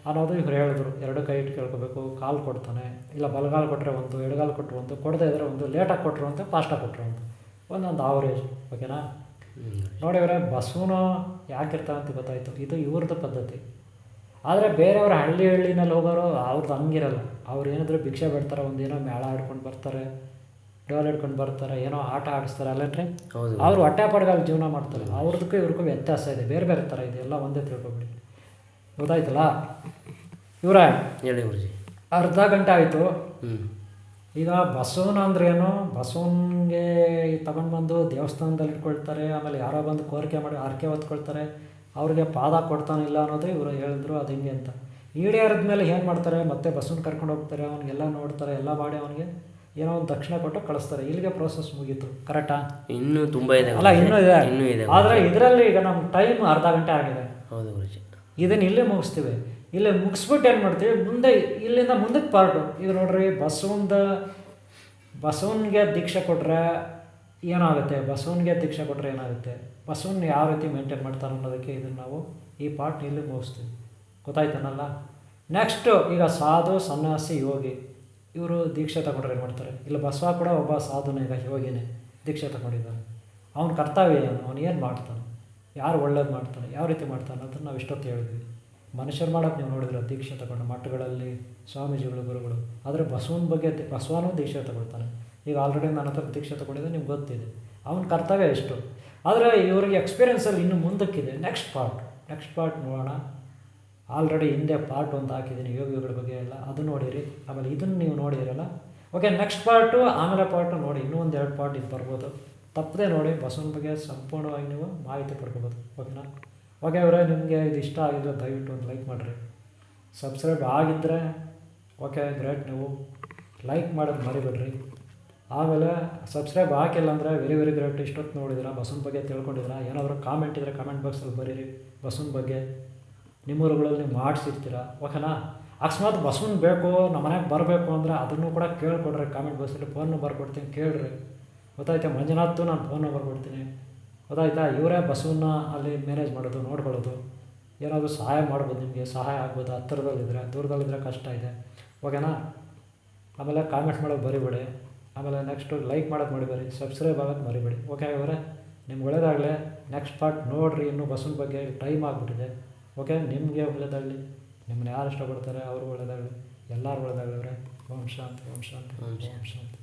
ಅನ್ನೋದು ಇವ್ರು ಹೇಳಿದ್ರು. ಎರಡು ಕೈ ಇಟ್ಟು ಕೇಳ್ಕೋಬೇಕು ಕಾಲು ಕೊಡ್ತಾನೆ. ಇಲ್ಲ ಬಲಗಾಲು ಕೊಟ್ಟರೆ ಒಂದು ಎಡಗಾಲು ಕೊಟ್ಟರು ಒಂದು ಕೊಡದೇ ಇದ್ರೆ ಒಂದು ಲೇಟಾಗಿ ಕೊಟ್ಟರು ಅಂತ ಫಾಸ್ಟಾಗಿ ಕೊಟ್ಟರು ಅಂತ ಒಂದೊಂದು ಆವರೇಜ್ ಓಕೆನಾ ನೋಡಿದ್ರೆ ಬಸವನ ಯಾಕಿರ್ತಾವಂತ ಅಂತ ಗೊತ್ತಾಯಿತು. ಇದು ಇವ್ರದ್ದು ಪದ್ಧತಿ. ಆದರೆ ಬೇರೆಯವ್ರ ಹಳ್ಳಿ ಹಳ್ಳಿನಲ್ಲಿ ಹೋಗೋರು ಅವ್ರದ್ದು ಹಂಗಿರಲ್ಲ. ಅವ್ರು ಏನಾದರೂ ಭಿಕ್ಷೆ ಬಿಡ್ತಾರೆ ಒಂದೇನೋ ಮೇಳ ಆಡ್ಕೊಂಡು ಬರ್ತಾರೆ ಡೋಲ್ ಹಿಡ್ಕೊಂಡು ಬರ್ತಾರೆ ಏನೋ ಆಟ ಆಡಿಸ್ತಾರೆ ಅಲ್ಲೇನ್ರಿ ಅವ್ರು ಹೊಟ್ಟೆ ಪಡ್ಗಾಲ ಜೀವನ ಮಾಡ್ತಾರೆ. ಅವ್ರದಕ್ಕೂ ಇವ್ರಿಗೂ ವ್ಯತ್ಯಾಸ ಇದೆ. ಬೇರೆ ಬೇರೆ ಥರ ಇದೆ. ಎಲ್ಲ ಒಂದೇ ತಿಳ್ಕೊಬಿಡಿ. ಗೊತ್ತಾಯ್ತಲ್ಲ? ಇವರ ಹೇಳಿ ಗುರುಜಿ. ಅರ್ಧ ಗಂಟೆ ಆಯಿತು. ಈಗ ಬಸವನ ಅಂದ್ರೆ ಏನು? ಬಸವನಿಗೆ ತಗೊಂಡು ಬಂದು ದೇವಸ್ಥಾನದಲ್ಲಿ ಇಟ್ಕೊಳ್ತಾರೆ ಆಮೇಲೆ ಯಾರೋ ಬಂದು ಕೋರಿಕೆ ಮಾಡಿ ಹರಕೆ ಹೊತ್ಕೊಳ್ತಾರೆ. ಅವ್ರಿಗೆ ಪಾದ ಕೊಡ್ತಾನಿಲ್ಲ ಅನ್ನೋದು ಇವರು ಹೇಳಿದ್ರು ಅದು ಹಿಂಗೆ ಅಂತ. ಈಡೇರಿದ ಮೇಲೆ ಏನು ಮಾಡ್ತಾರೆ? ಮತ್ತೆ ಬಸ್ಸನ್ನು ಕರ್ಕೊಂಡು ಹೋಗ್ತಾರೆ ಅವನಿಗೆಲ್ಲ ನೋಡ್ತಾರೆ ಎಲ್ಲ ಮಾಡಿ ಅವನಿಗೆ ಏನೋ ಒಂದು ದಕ್ಷಿಣ ಕೊಟ್ಟು ಕಳಿಸ್ತಾರೆ. ಇಲ್ಲಿಗೆ ಪ್ರೋಸೆಸ್ ಮುಗೀತು. ಕರೆಕ್ಟಾ ಇನ್ನೂ ತುಂಬ ಇದೆ ಅಲ್ಲ. ಇನ್ನೂ ಇದೆ. ಇನ್ನೂ ಇದೆ ಆದರೆ ಇದರಲ್ಲಿ ಈಗ ನಮ್ಮ ಟೈಮ್ ಅರ್ಧ ಗಂಟೆ ಆಗಿದೆ. ಹೌದು ಗುರುಜಿ. ಇದನ್ನ ಇಲ್ಲೇ ಮುಗಿಸ್ತೀವಿ. ಇಲ್ಲೇ ಮುಗಿಸ್ಬಿಟ್ಟು ಏನು ಮಾಡ್ತೀವಿ? ಮುಂದೆ ಇಲ್ಲಿಂದ ಮುಂದಕ್ಕೆ ಪಾರ್ಟು. ಇದು ನೋಡ್ರಿ ಬಸವಂದ ಬಸವನಿಗೆ ದೀಕ್ಷೆ ಕೊಟ್ಟರೆ ಏನಾಗುತ್ತೆ? ಬಸವನಿಗೆ ದೀಕ್ಷೆ ಕೊಟ್ಟರೆ ಏನಾಗುತ್ತೆ? ಬಸವನ್ನ ಯಾವ ರೀತಿ ಮೇಂಟೈನ್ ಮಾಡ್ತಾರೆ ಅನ್ನೋದಕ್ಕೆ ಇದನ್ನು ನಾವು ಈ ಪಾರ್ಟ್ ಇಲ್ಲಿ ಮುಗಿಸ್ತೀವಿ. ಗೊತ್ತಾಯ್ತಾನಲ್ಲ? ನೆಕ್ಸ್ಟು ಈಗ ಸಾಧು, ಸನ್ಯಾಸಿ, ಯೋಗಿ, ಇವರು ದೀಕ್ಷೆ ತಗೊಂಡ್ರೆ ಏನು ಮಾಡ್ತಾರೆ? ಇಲ್ಲ, ಬಸವ ಕೂಡ ಒಬ್ಬ ಸಾಧುನೇ, ಈಗ ಯೋಗಿನೇ ದೀಕ್ಷೆ ತಗೊಂಡಿದ್ದಾನೆ. ಅವನ ಕರ್ತವ್ಯ ಏನು? ಅವನು ಏನು ಮಾಡ್ತಾನೆ? ಯಾರು ಒಳ್ಳೇದು ಮಾಡ್ತಾನೆ? ಯಾವ ರೀತಿ ಮಾಡ್ತಾನೆ ಅಂತ ನಾವು ಇಷ್ಟೊತ್ತು ಹೇಳಿದ್ವಿ. ಮನುಷ್ಯರು ಮಾಡೋಕ್ಕೆ ನೀವು ನೋಡಿದ್ರೆ ದೀಕ್ಷೆ ತಗೊಂಡು ಮಠಗಳಲ್ಲಿ, ಸ್ವಾಮೀಜಿಗಳು, ಗುರುಗಳು, ಆದರೆ ಬಸವನ ಬಗ್ಗೆ ಬಸವನೂ ದೀಕ್ಷೆ ತಗೊಳ್ತಾನೆ. ಈಗ ಆಲ್ರೆಡಿ ನನ್ನ ಹತ್ರ ದೀಕ್ಷೆ ತಗೊಂಡಿದ್ದೆ ನಿಮ್ಗೆ ಗೊತ್ತಿದೆ. ಅವನ ಕರ್ತವ್ಯ ಎಷ್ಟು? ಆದರೆ ಇವರಿಗೆ ಎಕ್ಸ್ಪೀರಿಯನ್ಸಲ್ಲಿ ಇನ್ನು ಮುಂದಕ್ಕಿದೆ. ನೆಕ್ಸ್ಟ್ ಪಾರ್ಟ್ ನೆಕ್ಸ್ಟ್ ಪಾರ್ಟ್ ನೋಡೋಣ. ಆಲ್ರೆಡಿ ಹಿಂದೆ ಪಾರ್ಟ್ ಒಂದು ಹಾಕಿದ್ದೀನಿ, ಯೋಗಿಗಳ ಬಗ್ಗೆ ಎಲ್ಲ. ಅದು ನೋಡಿರಿ. ಆಮೇಲೆ ಇದನ್ನು ನೀವು ನೋಡಿರಲ್ಲ. ಓಕೆ ನೆಕ್ಸ್ಟ್ ಪಾರ್ಟು ಆಮೇಲೆ ಪಾರ್ಟು ನೋಡಿ. ಇನ್ನೂ ಒಂದು ಎರಡು ಪಾರ್ಟ್ ಇದು ಬರ್ಬೋದು. ತಪ್ಪದೇ ನೋಡಿ. ಬಸವನ ಬಗ್ಗೆ ಸಂಪೂರ್ಣವಾಗಿ ನೀವು ಮಾಹಿತಿ ಪಡ್ಕೋಬೋದು. ಓಕೆನಾ ಓಕೆ ಅವರೇ, ನಿಮಗೆ ಇದು ಇಷ್ಟ ಆಗಿದ್ರೆ ದಯವಿಟ್ಟು ಒಂದು ಲೈಕ್ ಮಾಡಿರಿ. ಸಬ್ಸ್ಕ್ರೈಬ್ ಆಗಿದ್ದರೆ ಓಕೆ ಗ್ರೇಟ್ ನೀವು ಲೈಕ್ ಮಾಡೋದು ಮರಿಬೇಡ್ರಿ. ಆಮೇಲೆ ಸಬ್ಸ್ಕ್ರೈಬ್ ಹಾಕಿಲ್ಲ ಅಂದರೆ ವೆರಿ ವೆರಿ ಗ್ರೇಟ್ ಇಷ್ಟೊತ್ತು ನೋಡಿದಿರ ಬಸವನ ಬಗ್ಗೆ ತಿಳ್ಕೊಂಡಿದ್ದೀರಾ? ಏನಾದರೂ ಕಾಮೆಂಟ್ ಇದ್ದರೆ ಕಾಮೆಂಟ್ ಬಾಕ್ಸಲ್ಲಿ ಬರೀರಿ. ಬಸವನ ಬಗ್ಗೆ ನಿಮ್ಮೂರುಗಳಲ್ಲಿ ನೀವು ಮಾಡಿಸಿರ್ತೀರ? ಓಕೆನಾ ಅಕಸ್ಮಾತ್ ಬಸವನ್ ಬೇಕು, ನಮ್ಮ ಮನೆಗೆ ಬರಬೇಕು ಅಂದರೆ ಅದನ್ನು ಕೂಡ ಕೇಳ್ಕೊಡ್ರಿ. ಕಾಮೆಂಟ್ ಬಾಕ್ಸಲ್ಲಿ ಫೋನ್ ನಂಬರ್ ಕೊಡ್ತೀನಿ, ಕೇಳ್ರಿ. ಗೊತ್ತಾಯ್ತಾ? ಮಂಜುನಾಥ್ದು ನಾನು ಫೋನ್ ನಂಬರ್ ಕೊಡ್ತೀನಿ. ಗೊತ್ತಾಯ್ತಾ? ಇವರೇ ಬಸವನ್ನ ಅಲ್ಲಿ ಮ್ಯಾನೇಜ್ ಮಾಡೋದು, ನೋಡ್ಕೊಳ್ಳೋದು. ಏನಾದರೂ ಸಹಾಯ ಮಾಡ್ಬೋದು ನಿಮಗೆ. ಸಹಾಯ ಆಗ್ಬೋದು? ಹತ್ತಿರದಲ್ಲಿದ್ದರೆ ದೂರದಲ್ಲಿದ್ದರೆ ಕಷ್ಟ ಇದೆ. ಓಕೆನಾ ಆಮೇಲೆ ಕಾಮೆಂಟ್ ಮಾಡೋದು ಬರಿಬೇಡಿ. ಆಮೇಲೆ ನೆಕ್ಸ್ಟು ಲೈಕ್ ಮಾಡೋಕ್ಕೆ ಮರಿಬೇಡಿ ಸಬ್ಸ್ಕ್ರೈಬ್ ಆಗೋಕ್ಕೆ ಮರಿಬೇಡಿ. ಓಕೆ ಆಗಿದ್ರೆ ನಿಮ್ಗೆ ಒಳ್ಳೇದಾಗಲಿ. ನೆಕ್ಸ್ಟ್ ಪಾರ್ಟ್ ನೋಡಿರಿ ಇನ್ನೂ ಬಸ್ಸಿನ ಬಗ್ಗೆ ಟೈಮ್ ಆಗಿಬಿಟ್ಟಿದೆ. ಓಕೆ ನಿಮಗೆ ಒಳ್ಳೇದಾಗಲಿ. ನಿಮ್ಮನ್ನ ಯಾರು ಇಷ್ಟಪಡ್ತಾರೆ ಅವ್ರಿಗೂ ಒಳ್ಳೇದಾಗಲಿ. ಎಲ್ಲರೂ ಒಳ್ಳೇದಾಗಲಿ ಅವರೇ. ಓಂ ಶಾಂತಿ ಓಂ ಶಾಂತಿ ಓಂ ಶಾಂತಿ.